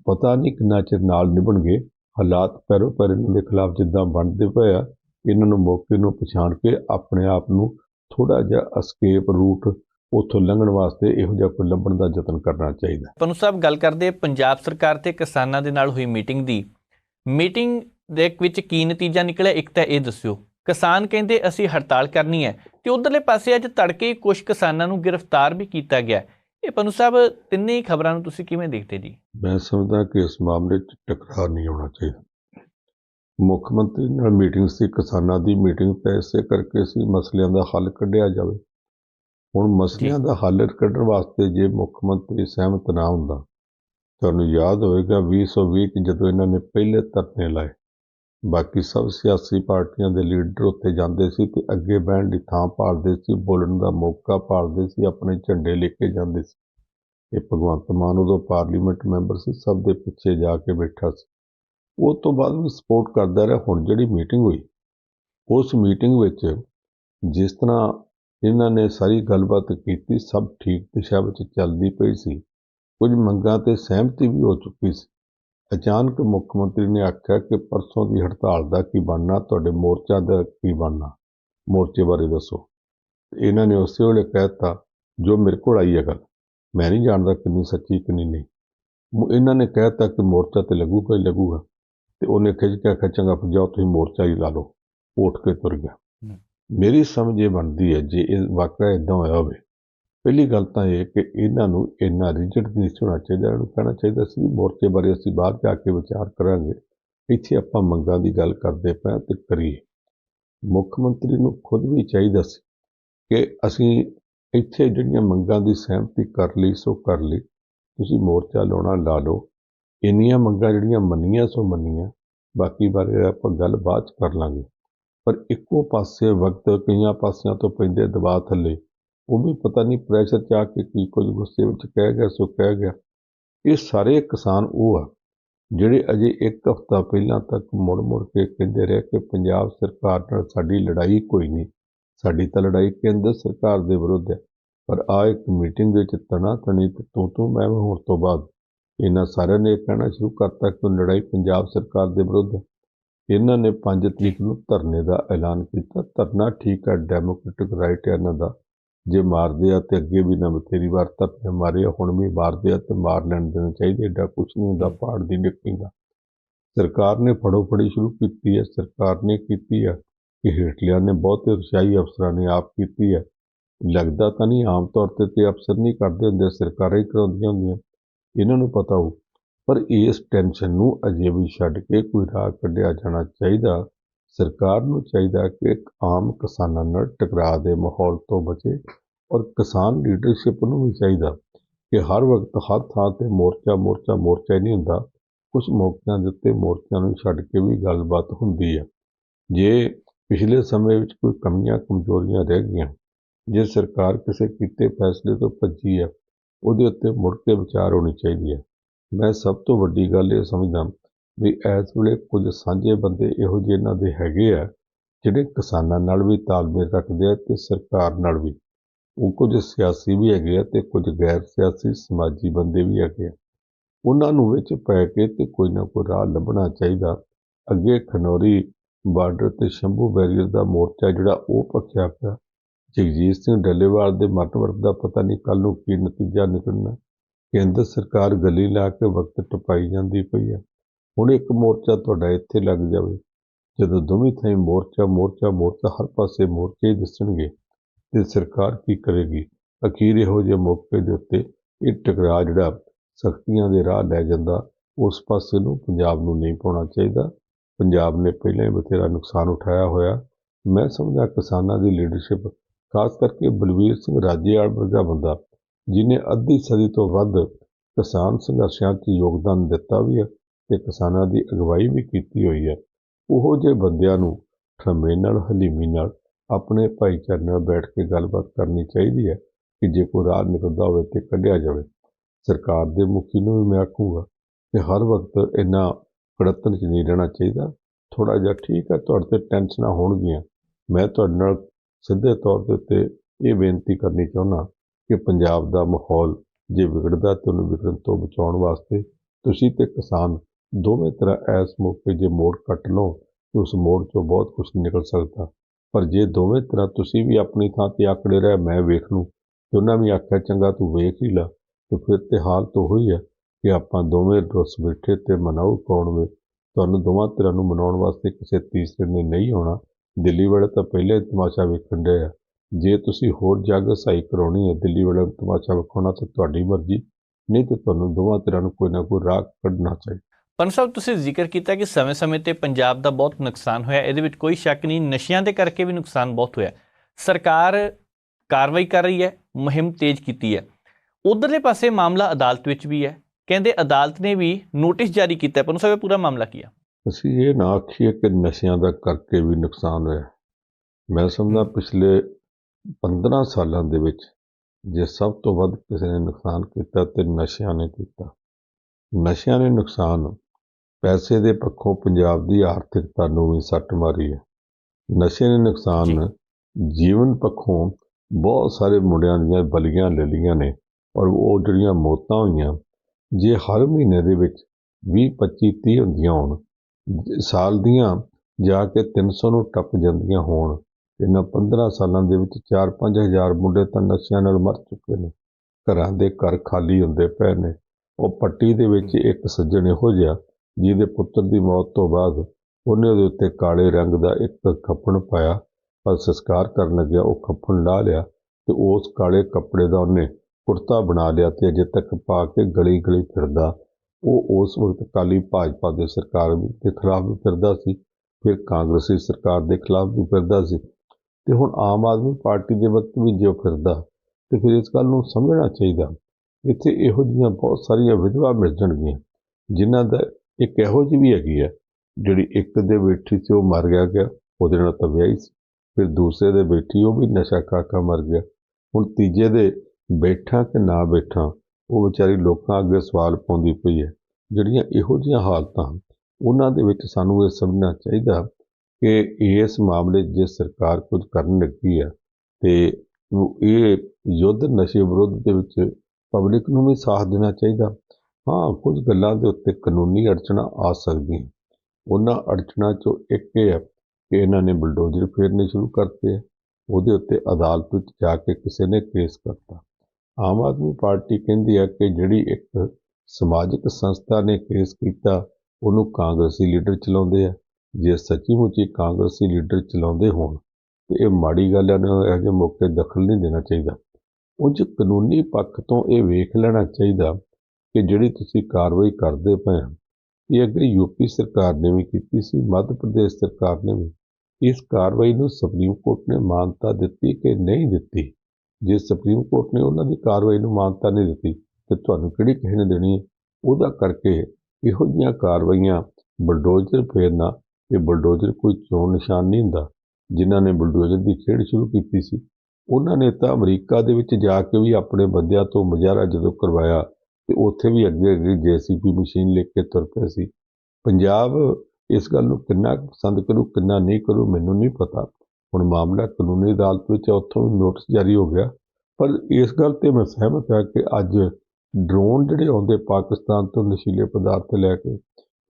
ਪਤਾ ਨਹੀਂ ਕਿੰਨਾ ਚਿਰ ਨਾਲ ਨਿਭਣਗੇ ਹਾਲਾਤ ਪੈਰੋ ਪੈਰ ਇਹਨਾਂ ਦੇ ਖਿਲਾਫ ਜਿੱਦਾਂ ਬਣਦੇ ਪਏ ਆ, ਇਹਨਾਂ ਨੂੰ ਮੌਕੇ ਨੂੰ ਪਛਾਣ ਕੇ ਆਪਣੇ ਆਪ ਨੂੰ ਥੋੜਾ ਜਿਹਾ ਅਸਕੇਪ ਰੂਟ ਉੱਥੋਂ ਲੰਘਣ ਵਾਸਤੇ ਇਹੋ ਜਿਹਾ ਕੋਈ ਲੱਭਣ ਦਾ ਯਤਨ ਕਰਨਾ ਚਾਹੀਦਾ। ਪਨੂ ਸਾਹਿਬ ਗੱਲ ਕਰਦੇ ਪੰਜਾਬ ਸਰਕਾਰ ਤੇ ਕਿਸਾਨਾਂ ਦੇ ਨਾਲ ਹੋਈ ਮੀਟਿੰਗ ਦੀ। ਮੀਟਿੰਗ ਦੇ ਵਿੱਚ ਕੀ ਨਤੀਜਾ ਨਿਕਲਿਆ? ਇੱਕ ਤਾਂ ਇਹ ਦੱਸਿਓ ਕਿਸਾਨ ਕਹਿੰਦੇ ਅਸੀਂ ਹੜਤਾਲ ਕਰਨੀ ਹੈ ਤੇ ਉਧਰਲੇ ਪਾਸੇ ਅੱਜ ਤੜਕੇ ਕੁਝ ਕਿਸਾਨਾਂ ਨੂੰ ਗ੍ਰਿਫਤਾਰ ਵੀ ਕੀਤਾ ਗਿਆ। ਇਹ ਪਨੂ ਸਾਹਿਬ ਤਿੰਨੇ ਹੀ ਖਬਰਾਂ ਨੂੰ ਤੁਸੀਂ ਕਿਵੇਂ ਦੇਖਦੇ ਜੀ? ਮੈਂ ਸਮਝਦਾ ਕਿ ਇਸ ਮਾਮਲੇ 'ਚ ਟਕਰਾਅ ਨਹੀਂ ਹੋਣਾ ਚਾਹੀਦਾ। ਮੁੱਖ ਮੰਤਰੀ ਨਾਲ ਮੀਟਿੰਗ ਸੀ ਕਿਸਾਨਾਂ ਦੀ ਮੀਟਿੰਗ ਤੇ ਇਸੇ ਕਰਕੇ ਸੀ ਮਸਲਿਆਂ ਦਾ ਹੱਲ ਕੱਢਿਆ ਜਾਵੇ। ਹੁਣ ਮਸਲਿਆਂ ਦਾ ਹੱਲ ਕੱਢਣ ਵਾਸਤੇ ਜੇ ਮੁੱਖ ਮੰਤਰੀ ਸਹਿਮਤ ਨਾ ਹੁੰਦਾ ਤੁਹਾਨੂੰ ਯਾਦ ਹੋਵੇਗਾ 2020 ਚ ਜਦੋਂ ਇਹਨਾਂ ਨੇ ਪਹਿਲੇ ਧਰਨੇ ਲਾਏ। ਬਾਕੀ ਸਭ ਸਿਆਸੀ ਪਾਰਟੀਆਂ ਦੇ ਲੀਡਰ ਉੱਤੇ ਜਾਂਦੇ ਸੀ ਤੇ ਅੱਗੇ ਬਹਿਣ ਦੀ ਥਾਂ ਭਾਲਦੇ ਸੀ ਬੋਲਣ ਦਾ ਮੌਕਾ ਭਾਲਦੇ ਸੀ ਆਪਣੇ ਝੰਡੇ ਲੈ ਕੇ ਜਾਂਦੇ ਸੀ। ਇਹ ਭਗਵੰਤ ਮਾਨ ਉਦੋਂ ਪਾਰਲੀਮੈਂਟ ਮੈਂਬਰ ਸੀ ਸਭ ਦੇ ਪਿੱਛੇ ਜਾ ਕੇ ਬੈਠਾ ਸੀ। ਉਹ ਤੋਂ ਬਾਅਦ ਵੀ ਸਪੋਰਟ ਕਰਦਾ ਰਿਹਾ ਹੁਣ ਜਿਹੜੀ ਮੀਟਿੰਗ ਹੋਈ ਉਸ ਮੀਟਿੰਗ ਵਿੱਚ ਜਿਸ ਤਰ੍ਹਾਂ ਇਹਨਾਂ ਨੇ ਸਾਰੀ ਗੱਲਬਾਤ ਕੀਤੀ, ਸਭ ਠੀਕ ਦਿਸ਼ਾ ਵਿੱਚ ਚੱਲਦੀ ਪਈ ਸੀ। ਕੁਝ ਮੰਗਾਂ ਤੇ ਸਹਿਮਤੀ ਵੀ ਹੋ ਚੁੱਕੀ ਸੀ। ਅਚਾਨਕ ਮੁੱਖ ਮੰਤਰੀ ਨੇ ਆਖਿਆ ਕਿ ਪਰਸੋਂ ਦੀ ਹੜਤਾਲ ਦਾ ਕੀ ਬਣਨਾ, ਤੁਹਾਡੇ ਮੋਰਚਾ ਦਾ ਕੀ ਬਣਨਾ? ਮੋਰਚੇ ਬਾਰੇ ਦੱਸੋ। ਤੇ ਇਹਨਾਂ ਨੇ ਉਸੇ ਵੇਲੇ ਕਹਿਤਾ ਜੋ ਮੇਰੇ ਕੋਲ ਆਈ ਹੈ ਗੱਲ, ਮੈਂ ਨਹੀਂ ਜਾਣਦਾ ਕਿੰਨੀ ਸੱਚੀ, ਕਿੰਨੀ ਨਹੀਂ। ਮੁ- ਇਹਨਾਂ ਨੇ ਕਹਿਤਾ ਕਿ ਮੋਰਚਾ ਤੇ ਲੱਗੂਗਾ ਹੀ ਲੱਗੂਗਾ। ਤੇ ਉਹਨੇ ਖਿੱਚ ਕੇ ਆਖਿਆ, ਚੰਗਾ, ਫਿਰ ਜਾਓ, ਤੁਸੀਂ ਮੋਰਚਾ ਹੀ ਲਾ ਲਓ। ਉੱਠ ਕੇ ਤੁਰ ਗਿਆ। ਮੇਰੀ ਸਮਝ ਇਹ ਬਣਦੀ ਹੈ, ਜੇ ਇਹ ਵਾਕਿਆ ਇਦਾਂ ਹੋਇਆ ਹੋਵੇ, ਪਹਿਲੀ ਗੱਲ ਤਾਂ ਇਹ ਕਿ ਇਹਨਾਂ ਨੂੰ ਇੰਨਾ ਰਿਜਟ ਨਹੀਂ ਸੀ ਹੋਣਾ ਚਾਹੀਦਾ, ਇਹਨਾਂ ਨੂੰ ਕਹਿਣਾ ਚਾਹੀਦਾ ਸੀ, ਮੋਰਚੇ ਬਾਰੇ ਅਸੀਂ ਬਾਅਦ ਜਾ ਕੇ ਵਿਚਾਰ ਕਰਾਂਗੇ, ਇੱਥੇ ਆਪਾਂ ਮੰਗਾਂ ਦੀ ਗੱਲ ਕਰਦੇ ਪਏ ਹਾਂ ਤੇ ਕਰੀਏ। ਮੁੱਖ ਮੰਤਰੀ ਨੂੰ ਖੁਦ ਵੀ ਚਾਹੀਦਾ ਸੀ ਕਿ ਅਸੀਂ ਇੱਥੇ ਜਿਹੜੀਆਂ ਮੰਗਾਂ ਦੀ ਸਹਿਮਤੀ ਕਰ ਲਈ, ਸੋ ਕਰ ਲਈ, ਤੁਸੀਂ ਮੋਰਚਾ ਲਾਉਣਾ ਲਾ ਲਓ, ਇੰਨੀਆਂ ਮੰਗਾਂ ਜਿਹੜੀਆਂ ਮੰਨੀਆਂ, ਸੋ ਮੰਨੀਆਂ, ਬਾਕੀ ਬਾਰੇ ਆਪਾਂ ਗੱਲ ਬਾਅਦ ਚ ਕਰ ਲਾਂਗੇ। ਪਰ ਇੱਕੋ ਪਾਸੇ ਵਕਤ ਕਈਆਂ ਪਾਸਿਆਂ ਤੋਂ ਪੈਂਦੇ ਦਬਾਅ ਥੱਲੇ। ਉਹ ਵੀ ਪਤਾ ਨਹੀਂ ਪ੍ਰੈਸ਼ਰ ਚ ਆ ਕੇ ਕੀ ਕੁਝ ਗੁੱਸੇ ਵਿੱਚ ਕਹਿ ਗਿਆ, ਸੋ ਕਹਿ ਗਿਆ, ਇਹ ਸਾਰੇ ਕਿਸਾਨ ਉਹ ਆ ਜਿਹੜੇ ਅਜੇ ਇੱਕ ਹਫ਼ਤਾ ਪਹਿਲਾਂ ਤੱਕ ਮੁੜ ਮੁੜ ਕੇ ਕਹਿੰਦੇ ਰਹੇ ਕਿ ਪੰਜਾਬ ਸਰਕਾਰ ਨਾਲ ਸਾਡੀ ਲੜਾਈ ਕੋਈ ਨਹੀਂ। ਸਾਡੀ ਤਾਂ ਲੜਾਈ ਕੇਂਦਰ ਸਰਕਾਰ ਦੇ ਵਿਰੁੱਧ ਹੈ। ਪਰ ਆ ਇੱਕ ਮੀਟਿੰਗ ਵਿੱਚ ਤਣਾ ਤਣੀ ਤੇ ਤੂੰ ਤੂੰ ਮੈਂ ਹੋਣ ਤੋਂ ਬਾਅਦ ਇਹਨਾਂ ਸਾਰਿਆਂ ਨੇ ਇਹ ਕਹਿਣਾ ਸ਼ੁਰੂ ਕਰਤਾ ਕਿ ਉਹ ਲੜਾਈ ਪੰਜਾਬ ਸਰਕਾਰ ਦੇ ਵਿਰੁੱਧ ਹੈ। ਇਹਨਾਂ ਨੇ 5 ਤਰੀਕ ਨੂੰ ਧਰਨੇ ਦਾ ਐਲਾਨ ਕੀਤਾ। ਧਰਨਾ ਠੀਕ ਹੈ ਡੈਮੋਕ੍ਰੈਟਿਕ ਰਾਈਟ ਹੈ ਇਹਨਾਂ ਦਾ। ਜੇ ਮਾਰਦੇ ਆ ਤੇ ਅੱਗੇ ਵੀ ਨਾ ਬਥੇਰੀ ਵਾਰ ਧਰਨੇ ਮਾਰੇ ਹੁਣ ਵੀ ਮਾਰਦੇ ਆ ਤੇ ਮਾਰ ਲੈਣ ਦੇਣਾ ਚਾਹੀਦਾ ਏਡਾ ਕੁਛ ਨਹੀਂ ਹੁੰਦਾ ਪਹਾੜ ਦੀ ਨਿਕਲੀ ਦਾ ਸਰਕਾਰ ਨੇ ਫੜੋ ਫੜੀ ਸ਼ੁਰੂ ਕੀਤੀ ਹੈ ਸਰਕਾਰ ਨੇ ਕੀਤੀ ਹੈ ਕਿ ਹੇਠਲਿਆਂ ਨੇ ਬਹੁਤੇ ਰਸ਼ਾਈ ਅਫਸਰਾਂ ਨੇ ਆਪ ਕੀਤੀ ਹੈ। ਲੱਗਦਾ ਤਾਂ ਨਹੀਂ ਆਮ ਤੌਰ ਤੇ ਤੇ ਅਫਸਰ ਨਹੀਂ ਕਰਦੇ ਹੁੰਦੇ ਸਰਕਾਰਾਂ ਹੀ ਕਰਾਉਂਦੀਆਂ ਹੁੰਦੀਆਂ। ਇਹਨਾਂ ਨੂੰ ਪਤਾ ਹੋ ਪਰ ਇਸ ਟੈਨਸ਼ਨ ਨੂੰ ਅਜੇ ਵੀ ਛੱਡ ਕੇ ਕੋਈ ਰਾਹ ਕੱਢਿਆ ਜਾਣਾ ਚਾਹੀਦਾ। ਸਰਕਾਰ ਨੂੰ ਚਾਹੀਦਾ ਕਿ ਆਮ ਕਿਸਾਨਾਂ ਨਾਲ ਟਕਰਾਅ ਦੇ ਮਾਹੌਲ ਤੋਂ ਬਚੇ ਔਰ ਕਿਸਾਨ ਲੀਡਰਸ਼ਿਪ ਨੂੰ ਵੀ ਚਾਹੀਦਾ ਕਿ ਹਰ ਵਕਤ ਹਰ ਥਾਂ ਤੇ ਮੋਰਚਾ ਮੋਰਚਾ ਮੋਰਚਾ ਹੀ ਨਹੀਂ ਹੁੰਦਾ ਕੁਝ ਮੌਕਿਆਂ ਦੇ ਉੱਤੇ ਮੋਰਚਿਆਂ ਨੂੰ ਛੱਡ ਕੇ ਵੀ ਗੱਲਬਾਤ ਹੁੰਦੀ ਹੈ। ਜੇ ਪਿਛਲੇ ਸਮੇਂ ਵਿੱਚ ਕੋਈ ਕਮੀਆਂ, ਕਮਜ਼ੋਰੀਆਂ ਰਹਿ ਗਈਆਂ, ਜੇ ਸਰਕਾਰ ਕਿਸੇ ਕੀਤੇ ਫੈਸਲੇ ਤੋਂ ਭੱਜੀ ਹੈ, ਉਹਦੇ ਉੱਤੇ ਮੁੜ ਕੇ ਵਿਚਾਰ ਹੋਣੀ ਚਾਹੀਦੀ ਹੈ ਮੈਂ ਸਭ ਤੋਂ ਵੱਡੀ ਗੱਲ ਇਹ ਸਮਝਦਾ ਵੀ ਇਸ ਵੇਲੇ ਕੁਝ ਸਾਂਝੇ ਬੰਦੇ ਇਹੋ ਜਿਹੇ ਇਹਨਾਂ ਦੇ ਹੈਗੇ ਆ, ਜਿਹੜੇ ਕਿਸਾਨਾਂ ਨਾਲ ਵੀ ਤਾਲਮੇਲ ਰੱਖਦੇ ਆ ਤੇ ਸਰਕਾਰ ਨਾਲ ਵੀ। ਉਹ ਕੁਝ ਸਿਆਸੀ ਵੀ ਹੈਗੇ ਆ ਤੇ ਕੁਝ ਗੈਰ ਸਿਆਸੀ ਸਮਾਜੀ ਬੰਦੇ ਵੀ ਹੈਗੇ ਆ। ਉਹਨਾਂ ਨੂੰ ਵਿੱਚ ਪੈ ਕੇ ਤੇ ਕੋਈ ਨਾ ਕੋਈ ਰਾਹ ਲੱਭਣਾ ਚਾਹੀਦਾ। ਅੱਗੇ ਖਨੌਰੀ ਬਾਰਡਰ ਤੇ ਸ਼ੰਭੂ ਬੈਰੀਅਰ ਦਾ ਮੋਰਚਾ ਜਿਹੜਾ ਉਹ ਪੱਕਿਆ ਪਿਆ। ਜਗਜੀਤ ਸਿੰਘ ਡੱਲੇਵਾਲ ਦੇ ਮਰਨ ਵਰਤ ਦਾ ਪਤਾ ਨਹੀਂ ਕੱਲ ਨੂੰ ਕੀ ਨਤੀਜਾ ਨਿਕਲਣਾ। ਕੇਂਦਰ ਸਰਕਾਰ ਗਲੀ ਲਾ ਕੇ ਵਕਤ ਟਪਾਈ ਜਾਂਦੀ ਪਈ ਹੈ। ਹੁਣ ਇੱਕ ਮੋਰਚਾ ਤੁਹਾਡਾ ਇੱਥੇ ਲੱਗ ਜਾਵੇ। ਜਦੋਂ ਦੋਵੇਂ ਥਾਈਂ ਮੋਰਚਾ ਮੋਰਚਾ ਮੋਰਚਾ ਹਰ ਪਾਸੇ ਮੋਰਚੇ ਹੀ ਦਿਸਣਗੇ ਤੇ ਸਰਕਾਰ ਕੀ ਕਰੇਗੀ? ਅਖੀਰ ਇਹੋ ਜਿਹੇ ਮੌਕੇ ਦੇ ਉੱਤੇ ਇਹ ਟਕਰਾਅ ਜਿਹੜਾ ਸਖਤੀਆਂ ਦੇ ਰਾਹ ਲੈ ਜਾਂਦਾ, ਉਸ ਪਾਸੇ ਨੂੰ ਪੰਜਾਬ ਨੂੰ ਨਹੀਂ ਪਾਉਣਾ ਚਾਹੀਦਾ। ਪੰਜਾਬ ਨੇ ਪਹਿਲਾਂ ਹੀ ਬਥੇਰਾ ਨੁਕਸਾਨ ਉਠਾਇਆ ਹੋਇਆ। ਮੈਂ ਸਮਝਦਾ ਕਿਸਾਨਾਂ ਦੀ ਲੀਡਰਸ਼ਿਪ ਖਾਸ ਕਰਕੇ ਬਲਵੀਰ ਸਿੰਘ ਰਾਜੇਵਾਲ ਵਰਗਾ ਬੰਦਾ ਜਿਨੇ ਅੱਧੀ ਸਦੀ ਤੋਂ ਵੱਧ ਕਿਸਾਨ ਸੰਘਰਸ਼ਾਂ 'ਚ ਯੋਗਦਾਨ ਦਿੱਤਾ ਵੀ ਹੈ ਤੇ ਕਿਸਾਨਾਂ ਦੀ ਅਗਵਾਈ ਵੀ ਕੀਤੀ ਹੋਈ ਹੈ, ਉਹੋ ਜਿਹੇ ਬੰਦਿਆਂ ਨੂੰ ਠਰਮੇ ਨਾਲ, ਹਲੀਮੀ ਨਾਲ ਆਪਣੇ ਭਾਈਚਾਰੇ ਨਾਲ ਬੈਠ ਕੇ ਗੱਲਬਾਤ ਕਰਨੀ ਚਾਹੀਦੀ ਹੈ ਕਿ ਜੇ ਕੋਈ ਰਾਹ ਨਿਕਲਦਾ ਹੋਵੇ ਤੇ ਕੱਢਿਆ ਜਾਵੇ। ਸਰਕਾਰ ਦੇ ਮੁਖੀ ਨੂੰ ਵੀ ਮੈਂ ਆਖੂੰਗਾ ਕਿ ਹਰ ਵਕਤ ਇੰਨਾ ਕੜਤਨ 'ਚ ਨਹੀਂ ਰਹਿਣਾ ਚਾਹੀਦਾ। ਥੋੜਾ ਜਿਹਾ ਠੀਕ ਹੈ, ਤੁਹਾਡੇ ਤੇ ਟੈਨਸ਼ਨਾਂ ਹੋਣਗੀਆਂ। ਮੈਂ ਤੁਹਾਡੇ ਨਾਲ ਸਿੱਧੇ ਤੌਰ ਦੇ ਉੱਤੇ ਇਹ ਬੇਨਤੀ ਕਰਨੀ ਚਾਹੁੰਦਾ ਕਿ ਪੰਜਾਬ ਦਾ ਮਾਹੌਲ ਜੇ ਵਿਗੜਦਾ ਤੇ ਉਹਨੂੰ ਵਿਗੜਨ ਤੋਂ ਬਚਾਉਣ ਵਾਸਤੇ ਤੁਸੀਂ ਤੇ ਕਿਸਾਨ ਦੋਵੇਂ ਤਰ੍ਹਾਂ ਇਸ ਮੌਕੇ ਜੇ ਮੋੜ ਕੱਟ ਲਓ ਤੇ ਉਸ ਮੋੜ ਚੋਂ ਬਹੁਤ ਕੁਝ ਨਿਕਲ ਸਕਦਾ। ਪਰ ਜੇ ਦੋਵੇਂ ਤਰ੍ਹਾਂ ਤੁਸੀਂ ਵੀ ਆਪਣੀ ਥਾਂ ਤੇ ਆਕੜੇ ਰਹਿ, ਮੈਂ ਵੇਖ ਲੂੰ ਤੇ ਉਹਨਾਂ ਵੀ ਆਖਿਆ, ਚੰਗਾ ਤੂੰ ਵੇਖ ਹੀ ਲਾ। ਤੇ ਫਿਰ ਤੇ ਹਾਲਤ ਉਹੀ ਹੈ ਕਿ ਆਪਾਂ ਦੋਵੇਂ ਰੁੱਸ ਬੈਠੇ ਤੇ ਮਨਾਉ ਕੌਣ ਵੇ? ਤੁਹਾਨੂੰ ਦੋਵਾਂ ਤਰ੍ਹਾਂ ਨੂੰ ਮਨਾਉਣ ਵਾਸਤੇ ਕਿਸੇ ਤੀਸਰੇ ਨੇ ਨਹੀਂ ਆਉਣਾ। ਦਿੱਲੀ ਵਾਲੇ ਤਾਂ ਪਹਿਲੇ ਹੀ ਤਮਾਸ਼ਾ ਵੇਖਣ ਡਏ ਆ। ਜੇ ਤੁਸੀਂ ਹੋਰ ਜੱਗ ਸਹੀ ਕਰਾਉਣੀ ਹੈ ਦਿੱਲੀ ਵਾਲੇ ਤਮਾਸ਼ਾ ਵਿਖਾਉਣਾ ਤਾਂ ਤੁਹਾਡੀ ਮਰਜ਼ੀ। ਨਹੀਂ ਤੇ ਤੁਹਾਨੂੰ ਦੋਵਾਂ ਤਰ੍ਹਾਂ ਨੂੰ ਕੋਈ ਨਾ ਕੋਈ ਰਾਹ ਕੱਢਣਾ ਚਾਹੀਦਾ। ਪੰਨ ਸਾਹਿਬ ਤੁਸੀਂ ਜ਼ਿਕਰ ਕੀਤਾ ਕਿ ਸਮੇਂ-ਸਮੇਂ ਤੇ ਪੰਜਾਬ ਦਾ ਬਹੁਤ ਨੁਕਸਾਨ ਹੋਇਆ। ਇਹਦੇ ਵਿੱਚ ਕੋਈ ਸ਼ੱਕ ਨਹੀਂ ਨਸ਼ਿਆਂ ਦੇ ਕਰਕੇ ਵੀ ਨੁਕਸਾਨ ਬਹੁਤ ਹੋਇਆ। ਸਰਕਾਰ ਕਾਰਵਾਈ ਕਰ ਰਹੀ ਹੈ ਮੁਹਿੰਮ ਤੇਜ਼ ਕੀਤੀ ਹੈ। ਉਧਰਲੇ ਪਾਸੇ ਮਾਮਲਾ ਅਦਾਲਤ ਵਿੱਚ ਵੀ ਹੈ। ਕਹਿੰਦੇ ਅਦਾਲਤ ਨੇ ਵੀ ਨੋਟਿਸ ਜਾਰੀ ਕੀਤਾ ਪੰਨ ਸਾਹਿਬ ਇਹ ਪੂਰਾ ਮਾਮਲਾ ਕੀ ਹੈ ਅਸੀਂ ਇਹ ਨਾ ਆਖੀਏ ਕਿ ਨਸ਼ਿਆਂ ਦਾ ਕਰਕੇ ਵੀ ਨੁਕਸਾਨ ਹੋਇਆ। ਮੈਂ ਸਮਝਦਾ ਪਿਛਲੇ 15 ਸਾਲਾਂ ਦੇ ਵਿੱਚ ਜੇ ਸਭ ਤੋਂ ਵੱਧ ਕਿਸੇ ਨੇ ਨੁਕਸਾਨ ਕੀਤਾ ਤੇ ਨਸ਼ਿਆਂ ਨੇ ਕੀਤਾ। ਨਸ਼ਿਆਂ ਨੇ ਨੁਕਸਾਨ ਪੈਸੇ ਦੇ ਪੱਖੋਂ ਪੰਜਾਬ ਦੀ ਆਰਥਿਕਤਾ ਨੂੰ ਵੀ ਸੱਟ ਮਾਰੀ ਹੈ। ਨਸ਼ੇ ਨੇ ਨੁਕਸਾਨ ਜੀਵਨ ਪੱਖੋਂ ਬਹੁਤ ਸਾਰੇ ਮੁੰਡਿਆਂ ਦੀਆਂ ਬਲੀਆਂ ਲੈ ਲਈਆਂ ਨੇ ਔਰ ਉਹ ਜਿਹੜੀਆਂ ਮੌਤਾਂ ਹੋਈਆਂ ਜੇ ਹਰ ਮਹੀਨੇ ਦੇ ਵਿੱਚ 20 25 30 ਹੁੰਦੀਆਂ ਹੋਣ ਸਾਲ ਦੀਆਂ ਜਾ ਕੇ 300 ਨੂੰ ਟੱਪ ਜਾਂਦੀਆਂ ਹੋਣ ਇਹਨਾਂ 15 ਸਾਲਾਂ ਦੇ ਵਿੱਚ 4-5 ਹਜ਼ਾਰ ਮੁੰਡੇ ਤਾਂ ਨਸ਼ਿਆਂ ਨਾਲ ਮਰ ਚੁੱਕੇ ਨੇ। ਘਰਾਂ ਦੇ ਘਰ ਖਾਲੀ ਹੁੰਦੇ ਪਏ ਨੇ। ਉਹ ਪੱਟੀ ਦੇ ਵਿੱਚ ਇੱਕ ਸੱਜਣ ਇਹੋ ਜਿਹਾ, ਜਿਹਦੇ ਪੁੱਤਰ ਦੀ ਮੌਤ ਤੋਂ ਬਾਅਦ ਉਹਨੇ ਉਹਦੇ ਉੱਤੇ ਕਾਲੇ ਰੰਗ ਦਾ ਇੱਕ ਖੱਪਣ ਪਾਇਆ, ਪਰ ਸੰਸਕਾਰ ਕਰਨ ਲੱਗਿਆ ਉਹ ਖੱਪਣ ਲਾ ਲਿਆ ਤੇ ਉਸ ਕਾਲੇ ਕੱਪੜੇ ਦਾ ਉਹਨੇ ਕੁੜਤਾ ਬਣਾ ਲਿਆ ਤੇ ਅਜੇ ਤੱਕ ਪਾ ਕੇ ਗਲੀ ਗਲੀ ਫਿਰਦਾ। ਉਹ ਉਸ ਵਕਤ ਕਾਲੀ ਭਾਜਪਾ ਦੇ ਸਰਕਾਰ ਦੇ ਖਿਲਾਫ ਵੀ ਫਿਰਦਾ ਸੀ, ਫਿਰ ਕਾਂਗਰਸੀ ਸਰਕਾਰ ਦੇ ਖਿਲਾਫ ਵੀ ਫਿਰਦਾ ਸੀ। ਤੇ ਹੁਣ ਆਮ ਆਦਮੀ ਪਾਰਟੀ ਦੇ ਵਕਤ ਵੀ ਜੋ ਫਿਰਦਾ ਤੇ ਫਿਰ ਇਸ ਗੱਲ ਨੂੰ ਸਮਝਣਾ ਚਾਹੀਦਾ। ਇੱਥੇ ਇਹੋ ਜਿਹੀਆਂ ਬਹੁਤ ਸਾਰੀਆਂ ਵਿਧਵਾ ਮਿਲ ਜਾਣਗੀਆਂ, ਜਿਨ੍ਹਾਂ ਦਾ ਇੱਕ ਇਹੋ ਜਿਹੀ ਵੀ ਹੈਗੀ ਹੈ ਜਿਹੜੀ ਇੱਕ ਦੇ ਬੇਟੀ ਸੀ ਉਹ ਮਰ ਗਿਆ ਗਿਆ, ਉਹਦੇ ਨਾਲ ਤਾਂ ਵਿਆਹੀ ਸੀ, ਫਿਰ ਦੂਸਰੇ ਦੇ ਬੇਟੀ ਉਹ ਵੀ ਨਸ਼ਾ ਖਾ ਮਰ ਗਿਆ। ਹੁਣ ਤੀਜੇ ਦੇ ਬੈਠਾ ਕਿ ਨਾ ਬੈਠਾ, ਉਹ ਵਿਚਾਰੀ ਲੋਕਾਂ ਅੱਗੇ ਸਵਾਲ ਪਾਉਂਦੀ ਪਈ ਹੈ। ਜਿਹੜੀਆਂ ਇਹੋ ਜਿਹੀਆਂ ਹਾਲਤਾਂ, ਉਹਨਾਂ ਦੇ ਵਿੱਚ ਸਾਨੂੰ ਇਹ ਸਮਝਣਾ ਚਾਹੀਦਾ ਕਿ ਇਸ ਮਾਮਲੇ 'ਚ ਜੇ ਸਰਕਾਰ ਕੁਝ ਕਰਨ ਲੱਗੀ ਆ ਤੇ ਇਹ ਯੁੱਧ ਨਸ਼ੇ ਵਿਰੁੱਧ ਦੇ ਵਿੱਚ ਪਬਲਿਕ ਨੂੰ ਵੀ ਸਾਥ ਦੇਣਾ ਚਾਹੀਦਾ। ਹਾਂ, ਕੁਝ ਗੱਲਾਂ ਦੇ ਉੱਤੇ ਕਾਨੂੰਨੀ ਅੜਚਣਾ ਆ ਸਕਦੀਆਂ। ਉਹਨਾਂ ਅੜਚਣਾ 'ਚੋਂ ਇੱਕ ਇਹ ਹੈ ਕਿ ਇਹਨਾਂ ਨੇ ਬਲਡੋਜ਼ਰ ਫੇਰਨੇ ਸ਼ੁਰੂ ਕਰਤੇ ਉਹਦੇ ਉੱਤੇ ਅਦਾਲਤ ਵਿੱਚ ਜਾ ਕੇ ਕਿਸੇ ਨੇ ਕੇਸ ਕਰਤਾ। ਆਮ ਆਦਮੀ ਪਾਰਟੀ ਕਹਿੰਦੀ ਹੈ ਕਿ ਜਿਹੜੀ ਇੱਕ ਸਮਾਜਿਕ ਸੰਸਥਾ ਨੇ ਕੇਸ ਕੀਤਾ, ਉਹਨੂੰ ਕਾਂਗਰਸੀ ਲੀਡਰ ਚਲਾਉਂਦੇ ਆ। ਜੇ ਸੱਚੀ ਮੁੱਚੀ ਕਾਂਗਰਸੀ ਲੀਡਰ ਚਲਾਉਂਦੇ ਹੋਣ, ਤੇ ਇਹ ਮਾੜੀ ਗੱਲ ਹੈ ਨਾ ਇਹੋ ਜਿਹੇ ਮੌਕੇ ਦਖਲ ਨਹੀਂ ਦੇਣਾ ਚਾਹੀਦਾ। ਉਹ ਕਾਨੂੰਨੀ ਪੱਖ ਤੋਂ ਇਹ ਵੇਖ ਲੈਣਾ ਚਾਹੀਦਾ ਕਿ ਜਿਹੜੀ ਤੁਸੀਂ ਕਾਰਵਾਈ ਕਰਦੇ ਪਏ ਹੋ, ਇਹ ਅੱਗੇ ਯੂਪੀ ਸਰਕਾਰ ਨੇ ਵੀ ਕੀਤੀ ਸੀ, ਮੱਧ ਪ੍ਰਦੇਸ਼ ਸਰਕਾਰ ਨੇ ਵੀ, ਇਸ ਕਾਰਵਾਈ ਨੂੰ ਸੁਪਰੀਮ ਕੋਰਟ ਨੇ ਮਾਨਤਾ ਦਿੱਤੀ ਕਿ ਨਹੀਂ ਦਿੱਤੀ? ਜੇ ਸੁਪਰੀਮ ਕੋਰਟ ਨੇ ਉਹਨਾਂ ਦੀ ਕਾਰਵਾਈ ਨੂੰ ਮਾਨਤਾ ਨਹੀਂ ਦਿੱਤੀ, ਤੇ ਤੁਹਾਨੂੰ ਕਿਹੜੀ ਕਿਸੇ ਨੇ ਦੇਣੀ ਉਹਦਾ ਕਰਕੇ ਇਹੋ ਜਿਹੀਆਂ ਕਾਰਵਾਈਆਂ ਬਲਡੋਜ਼ਰ ਫੇਰਨਾ ਇਹ ਬਲਡੋਜ਼ਰ ਕੋਈ ਚੋਣ ਨਿਸ਼ਾਨ ਨਹੀਂ ਹੁੰਦਾ। ਜਿਨ੍ਹਾਂ ਨੇ ਬੁਲਡੋਜ਼ਰ ਦੀ ਖੇਡ ਸ਼ੁਰੂ ਕੀਤੀ ਸੀ, ਉਹਨਾਂ ਨੇ ਤਾਂ ਅਮਰੀਕਾ ਦੇ ਵਿੱਚ ਜਾ ਕੇ ਵੀ ਆਪਣੇ ਬੰਦਿਆਂ ਤੋਂ ਮੁਜ਼ਾਹਰਾ ਜਦੋਂ ਕਰਵਾਇਆ ਤੇ ਉੱਥੇ ਵੀ ਅੱਗੇ ਅੱਗੇ ਜੀਸੀਪੀ ਮਸ਼ੀਨ ਲੈ ਕੇ ਤੁਰ ਪਏ ਸੀ। ਪੰਜਾਬ ਇਸ ਗੱਲ ਨੂੰ ਕਿੰਨਾ ਪਸੰਦ ਕਰੂ, ਕਿੰਨਾ ਨਹੀਂ ਕਰੂ, ਮੈਨੂੰ ਨਹੀਂ ਪਤਾ। ਹੁਣ ਮਾਮਲਾ ਕਾਨੂੰਨੀ ਅਦਾਲਤ ਵਿੱਚ ਉੱਥੋਂ ਵੀ ਨੋਟਿਸ ਜਾਰੀ ਹੋ ਗਿਆ। ਪਰ ਇਸ ਗੱਲ ਤੇ ਮੈਂ ਸਹਿਮਤ ਹਾਂ ਕਿ ਅੱਜ ਡਰੋਨ ਜਿਹੜੇ ਆਉਂਦੇ ਪਾਕਿਸਤਾਨ ਤੋਂ ਨਸ਼ੀਲੇ ਪਦਾਰਥ ਲੈ ਕੇ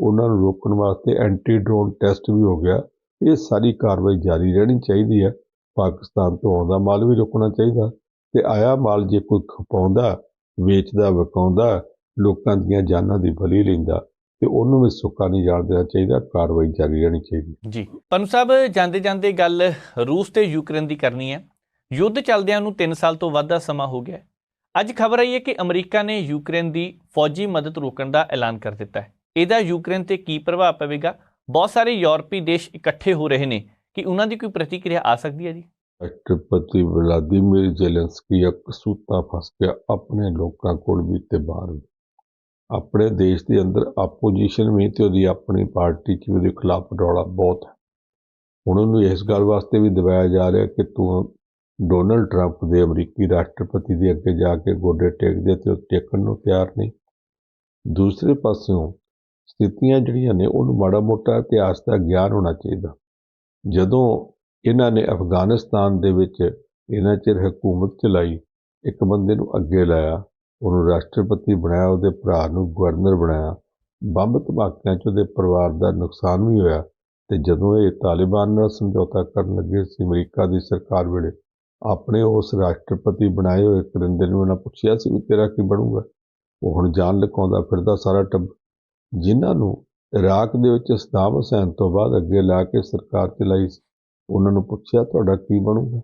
ਉਹਨਾਂ ਨੂੰ ਰੋਕਣ ਵਾਸਤੇ ਐਂਟੀ ਡਰੋਨ ਟੈਸਟ ਵੀ ਹੋ ਗਿਆ। ਇਹ ਸਾਰੀ ਕਾਰਵਾਈ ਜਾਰੀ ਰਹਿਣੀ ਚਾਹੀਦੀ ਹੈ। ਪਾਕਿਸਤਾਨ ਤੋਂ ਆਉਂਦਾ ਮਾਲ ਵੀ ਰੋਕਣਾ ਚਾਹੀਦਾ ਤੇ ਆਇਆ ਮਾਲ ਜੇ ਕੋਈ ਖਪਾਉਂਦਾ, ਵੇਚਦਾ, ਵਿਕਾਉਂਦਾ, ਲੋਕਾਂ ਦੀਆਂ ਜਾਨਾਂ ਦੀ ਬਲੀ ਲੈਂਦਾ ਤੇ ਉਹਨੂੰ ਵੀ ਸੁੱਕਾ ਨਹੀਂ ਜਾਣ ਦੇਣਾ ਚਾਹੀਦਾ। ਕਾਰਵਾਈ ਜਾਰੀ ਰਹਿਣੀ ਚਾਹੀਦੀ ਜੀ। ਪਨੂ ਸਾਹਿਬ ਜਾਂਦੇ ਜਾਂਦੇ ਗੱਲ ਰੂਸ ਤੇ ਯੂਕਰੇਨ ਦੀ ਕਰਨੀ ਹੈ। ਯੁੱਧ ਚੱਲਦਿਆਂ ਨੂੰ 3 ਸਾਲ ਤੋਂ ਵੱਧ ਦਾ ਸਮਾਂ ਹੋ ਗਿਆ ਅੱਜ ਖਬਰ ਆਈ ਹੈ ਕਿ ਅਮਰੀਕਾ ਨੇ ਯੂਕਰੇਨ ਦੀ ਫੌਜੀ ਮਦਦ ਰੋਕਣ ਦਾ ਐਲਾਨ ਕਰ ਦਿੱਤਾ ਹੈ। ਇਹਦਾ ਯੂਕਰੇਨ ਤੇ ਕੀ ਪ੍ਰਭਾਵ ਪਵੇਗਾ? ਬਹੁਤ ਸਾਰੇ ਯੂਰਪੀ ਦੇਸ਼ ਇਕੱਠੇ ਹੋ ਰਹੇ ਨੇ। ਕਿ ਉਹਨਾਂ ਦੀ ਕੋਈ ਪ੍ਰਤੀਕਿਰਿਆ ਆ ਸਕਦੀ ਹੈ ਜੀ? ਰਾਸ਼ਟਰਪਤੀ ਵਲਾਦੀਮੀਰ ਜ਼ੈਲੈਂਸਕੀ ਇੱਕ ਸੂਤਾ ਫਸ ਗਿਆ ਆਪਣੇ ਲੋਕਾਂ ਕੋਲ ਵੀ ਤੇ ਬਾਹਰ ਵੀ। ਆਪਣੇ ਦੇਸ਼ ਦੇ ਅੰਦਰ ਆਪੋਜੀਸ਼ਨ ਵੀ ਤੇ ਉਹਦੀ ਆਪਣੀ ਪਾਰਟੀ 'ਚ ਵੀ ਉਹਦੇ ਖਿਲਾਫ ਰੌਲਾ ਬਹੁਤ ਹੈ। ਹੁਣ ਉਹਨੂੰ ਇਸ ਗੱਲ ਵਾਸਤੇ ਵੀ ਦਬਾਇਆ ਜਾ ਰਿਹਾ ਕਿ ਤੂੰ ਡੋਨਲਡ ਟਰੰਪ ਦੇ ਅਮਰੀਕੀ ਰਾਸ਼ਟਰਪਤੀ ਦੇ ਅੱਗੇ ਜਾ ਕੇ ਗੋਡੇ ਟੇਕਦੇ ਤੇ ਉਹ ਟੇਕਣ ਨੂੰ ਤਿਆਰ ਨਹੀਂ। ਦੂਸਰੇ ਪਾਸਿਓਂ ਸਥਿਤੀਆਂ ਜਿਹੜੀਆਂ ਨੇ, ਉਹਨੂੰ ਮਾੜਾ ਮੋਟਾ ਇਤਿਹਾਸ ਦਾ ਗਿਆਨ ਹੋਣਾ ਚਾਹੀਦਾ। ਜਦੋਂ ਇਹਨਾਂ ਨੇ ਅਫਗਾਨਿਸਤਾਨ ਦੇ ਵਿੱਚ ਇਹਨਾਂ ਚਿਰ ਹਕੂਮਤ ਚਲਾਈ, ਇੱਕ ਬੰਦੇ ਨੂੰ ਅੱਗੇ ਲਾਇਆ, ਉਹਨੂੰ ਰਾਸ਼ਟਰਪਤੀ ਬਣਾਇਆ, ਉਹਦੇ ਭਰਾ ਨੂੰ ਗਵਰਨਰ ਬਣਾਇਆ, ਬੰਬ ਧਮਾਕਿਆਂ 'ਚ ਉਹਦੇ ਪਰਿਵਾਰ ਦਾ ਨੁਕਸਾਨ ਵੀ ਹੋਇਆ ਤੇ ਜਦੋਂ ਇਹ ਤਾਲਿਬਾਨ ਨਾਲ ਸਮਝੌਤਾ ਕਰਨ ਲੱਗੇ ਸੀ ਅਮਰੀਕਾ ਦੀ ਸਰਕਾਰ ਵੇਲੇ ਆਪਣੇ ਉਸ ਰਾਸ਼ਟਰਪਤੀ ਬਣਾਏ ਹੋਏ ਕਰਿੰਦੇ ਨੂੰ ਉਹਨਾਂ ਪੁੱਛਿਆ ਸੀ ਵੀ ਤੇਰਾ ਕੀ ਬਣੂਗਾ? ਉਹ ਹੁਣ ਜਾਨ ਲਕਾਉਂਦਾ ਫਿਰਦਾ ਸਾਰਾ ਟੱਬ ਜਿਨ੍ਹਾਂ ਨੂੰ ਇਰਾਕ ਦੇ ਵਿੱਚ ਸਦਾਮ ਹੁਸੈਨ ਤੋਂ ਬਾਅਦ ਅੱਗੇ ਲਾ ਕੇ ਸਰਕਾਰ ਚਲਾਈ ਸੀ, ਉਹਨਾਂ ਨੂੰ ਪੁੱਛਿਆ, ਤੁਹਾਡਾ ਕੀ ਬਣੂਗਾ?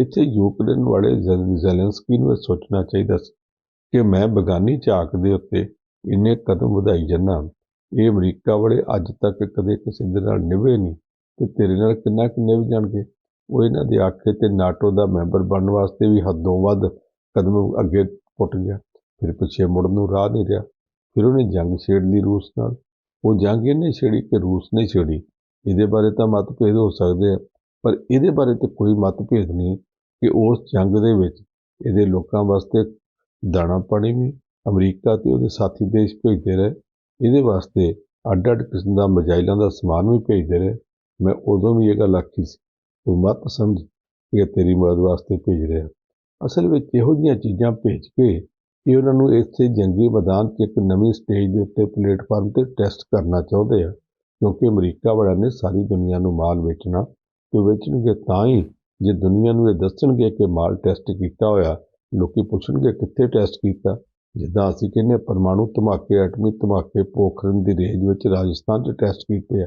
ਇੱਥੇ ਯੂਕਰੇਨ ਵਾਲੇ ਜ਼ੈਲ- ਜ਼ੈਲੈਂਸਕੀ ਨੂੰ ਇਹ ਸੋਚਣਾ ਚਾਹੀਦਾ ਸੀ ਕਿ ਮੈਂ ਬਗਾਨੀ ਝਾਕ ਦੇ ਉੱਤੇ ਇੰਨੇ ਕਦਮ ਵਧਾਈ ਜੰਨਾ ਇਹ ਅਮਰੀਕਾ ਵਾਲੇ ਅੱਜ ਤੱਕ ਕਦੇ ਕਿਸੇ ਦੇ ਨਾਲ ਨਿਭੇ ਨਹੀਂ ਤੇ ਤੇਰੇ ਨਾਲ ਕਿੰਨਾ ਕੁ ਨਿਭ ਜਾਣਗੇ? ਉਹ ਇਹਨਾਂ ਦੇ ਆਖੇ ਤੇ ਨਾਟੋ ਦਾ ਮੈਂਬਰ ਬਣਨ ਵਾਸਤੇ ਵੀ ਹੱਦੋਂ ਵੱਧ ਕਦਮ ਅੱਗੇ ਪੁੱਟ ਗਿਆ। ਫਿਰ ਪਿੱਛੇ ਮੁੜਨ ਨੂੰ ਰਾਹ ਨਹੀਂ ਰਿਹਾ। ਫਿਰ ਉਹਨੇ ਜੰਗ ਛੇੜ ਲਈ ਰੂਸ ਨਾਲ। ਉਹ ਜੰਗ ਇਹਨੇ ਛੇੜੀ ਕਿ ਰੂਸ ਨੇ ਛੇੜੀ। ਇਹਦੇ ਬਾਰੇ ਤਾਂ ਮਤਭੇਦ ਹੋ ਸਕਦੇ ਆ, ਪਰ ਇਹਦੇ ਬਾਰੇ ਤੇ ਕੋਈ ਮਤਭੇਦ ਨਹੀਂ ਕਿ ਉਸ ਜੰਗ ਦੇ ਵਿੱਚ ਇਹਦੇ ਲੋਕਾਂ ਵਾਸਤੇ ਦਾਣਾ ਪਾਣੀ ਵੀ, ਅਮਰੀਕਾ ਤੇ ਉਹਦੇ ਸਾਥੀ ਦੇਸ਼ ਭੇਜਦੇ ਰਹੇ। ਇਹਦੇ ਵਾਸਤੇ ਅੱਡ ਅੱਡ ਕਿਸਮ ਦਾ ਮਜਾਇਲਾਂ ਦਾ ਸਮਾਨ ਵੀ ਭੇਜਦੇ ਰਹੇ। ਮੈਂ ਉਦੋਂ ਵੀ ਇਹ ਗੱਲ ਆਖੀ ਸੀ, ਤੂੰ ਮਤ ਸਮਝ ਕਿ ਤੇਰੀ ਮਦਦ ਵਾਸਤੇ ਭੇਜ ਰਿਹਾ। ਅਸਲ ਵਿੱਚ ਇਹੋ ਜਿਹੀਆਂ ਚੀਜ਼ਾਂ ਭੇਜ ਕੇ ਇਹ ਉਹਨਾਂ ਨੂੰ ਇੱਥੇ ਜੰਗੀ ਮੈਦਾਨ 'ਚ ਇੱਕ ਨਵੀਂ ਸਟੇਜ ਦੇ ਉੱਤੇ ਪਲੇਟਫਾਰਮ ਤੇ ਟੈਸਟ ਕਰਨਾ ਚਾਹੁੰਦੇ ਆ, ਕਿਉਂਕਿ ਅਮਰੀਕਾ ਵਾਲਿਆਂ ਨੇ ਸਾਰੀ ਦੁਨੀਆ ਨੂੰ ਮਾਲ ਵੇਚਣਾ ਤੇ ਵੇਚਣਗੇ ਤਾਂ ਹੀ ਜੇ ਦੁਨੀਆ ਨੂੰ ਇਹ ਦੱਸਣਗੇ ਕਿ ਮਾਲ ਟੈਸਟ ਕੀਤਾ ਹੋਇਆ, ਲੋਕੀ ਪੁੱਛਣਗੇ ਕਿੱਥੇ ਟੈਸਟ ਕੀਤਾ। ਜਿੱਦਾਂ ਅਸੀਂ ਕਹਿੰਦੇ ਹਾਂ, ਪਰਮਾਣੂ ਧਮਾਕੇ, ਐਟਮੀ ਧਮਾਕੇ ਪੋਖਰਨ ਦੀ ਰੇਂਜ ਵਿੱਚ ਰਾਜਸਥਾਨ 'ਚ ਟੈਸਟ ਕੀਤੇ ਆ।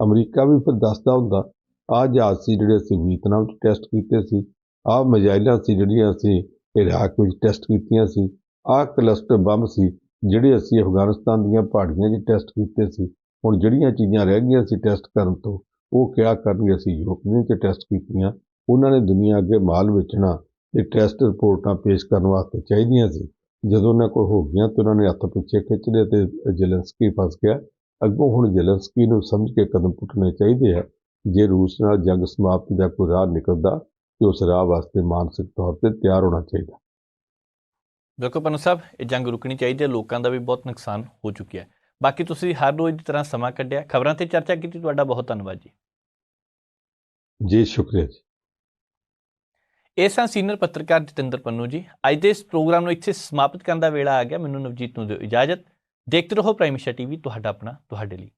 ਅਮਰੀਕਾ ਵੀ ਫਿਰ ਦੱਸਦਾ ਹੁੰਦਾ, ਆਹ ਜਹਾਜ਼ ਸੀ ਜਿਹੜੇ ਅਸੀਂ ਵੀਤਨਾਮ 'ਚ ਟੈਸਟ ਕੀਤੇ ਸੀ, ਆਹ ਮਜਾਇਲਾਂ ਸੀ ਜਿਹੜੀਆਂ ਅਸੀਂ ਇਰਾਕ ਵਿੱਚ ਟੈਸਟ ਕੀਤੀਆਂ ਸੀ। ਆਹ ਕਲਸਟਰ ਬੰਬ ਸੀ, ਜਿਹੜੇ ਅਸੀਂ ਅਫਗਾਨਿਸਤਾਨ ਦੀਆਂ ਪਹਾੜੀਆਂ 'ਚ ਟੈਸਟ ਕੀਤੇ ਸੀ, ਹੁਣ ਜਿਹੜੀਆਂ ਚੀਜ਼ਾਂ ਰਹਿ ਗਈਆਂ ਸੀ ਟੈਸਟ ਕਰਨ ਤੋਂ, ਉਹ ਕਿਆ ਕਰਨਗੇ ਅਸੀਂ ਯੂਕਰੇਨ 'ਚ ਟੈਸਟ ਕੀਤੀਆਂ, ਉਹਨਾਂ ਨੇ ਦੁਨੀਆ ਅੱਗੇ ਮਾਲ ਵੇਚਣਾ ਤੇ ਟੈਸਟ ਰਿਪੋਰਟਾਂ ਪੇਸ਼ ਕਰਨ ਵਾਸਤੇ ਚਾਹੀਦੀਆਂ ਸੀ। ਜਦੋਂ ਉਹਨਾਂ ਕੋਲ ਹੋ ਗਈਆਂ ਤੇ ਉਹਨਾਂ ਨੇ ਹੱਥ ਪਿੱਛੇ ਖਿੱਚ ਲਏ ਤੇ ਜ਼ੈਲੈਂਸਕੀ ਫਸ ਗਿਆ। ਅੱਗੋਂ ਹੁਣ ਜ਼ੈਲੈਂਸਕੀ ਨੂੰ ਸਮਝ ਕੇ ਕਦਮ ਪੁੱਟਣੇ ਚਾਹੀਦੇ ਆ, ਜੇ ਰੂਸ ਨਾਲ ਜੰਗ ਸਮਾਪਤੀ ਦਾ ਕੋਈ ਰਾਹ ਨਿਕਲਦਾ, ਤੇ ਉਸ ਰਾਹ ਵਾਸਤੇ ਮਾਨਸਿਕ ਤੌਰ ਤੇ ਤਿਆਰ ਹੋਣਾ ਚਾਹੀਦਾ। ਬਿਲਕੁਲ ਪਨੂ ਸਾਹਿਬ ਇਹ ਜੰਗ ਰੁਕਣੀ ਚਾਹੀਦੀ ਹੈ ਲੋਕਾਂ ਦਾ ਵੀ ਬਹੁਤ ਨੁਕਸਾਨ ਹੋ ਚੁੱਕਿਆ ਹੈ। ਬਾਕੀ ਤੁਸੀਂ ਹਰ ਰੋਜ਼ ਦੀ ਤਰ੍ਹਾਂ ਸਮਾਂ ਕੱਢਿਆ। ਖਬਰਾਂ ਤੇ ਚਰਚਾ ਕੀਤੀ ਤੁਹਾਡਾ ਬਹੁਤ ਧੰਨਵਾਦ ਜੀ। ਜੀ ਸ਼ੁਕਰੀਆ ਜੀ। ਇਹ ਸਨ ਸੀਨੀਅਰ ਪੱਤਰਕਾਰ ਜਤਿੰਦਰ ਪੰਨੂ ਜੀ। ਅੱਜ ਦੇ ਇਸ ਪ੍ਰੋਗਰਾਮ ਨੂੰ ਇੱਥੇ ਸਮਾਪਤ ਕਰਨ ਦਾ ਵੇਲਾ ਆ ਗਿਆ। ਮੈਨੂੰ ਨਵਜੀਤ ਨੂੰ ਦਿਓ ਇਜਾਜ਼ਤ। ਦੇਖਦੇ ਰਹੋ ਪ੍ਰਾਈਮ ਏਸ਼ੀਆ ਟੀਵੀ ਤੁਹਾਡਾ ਆਪਣਾ ਤੁਹਾਡੇ ਲਈ।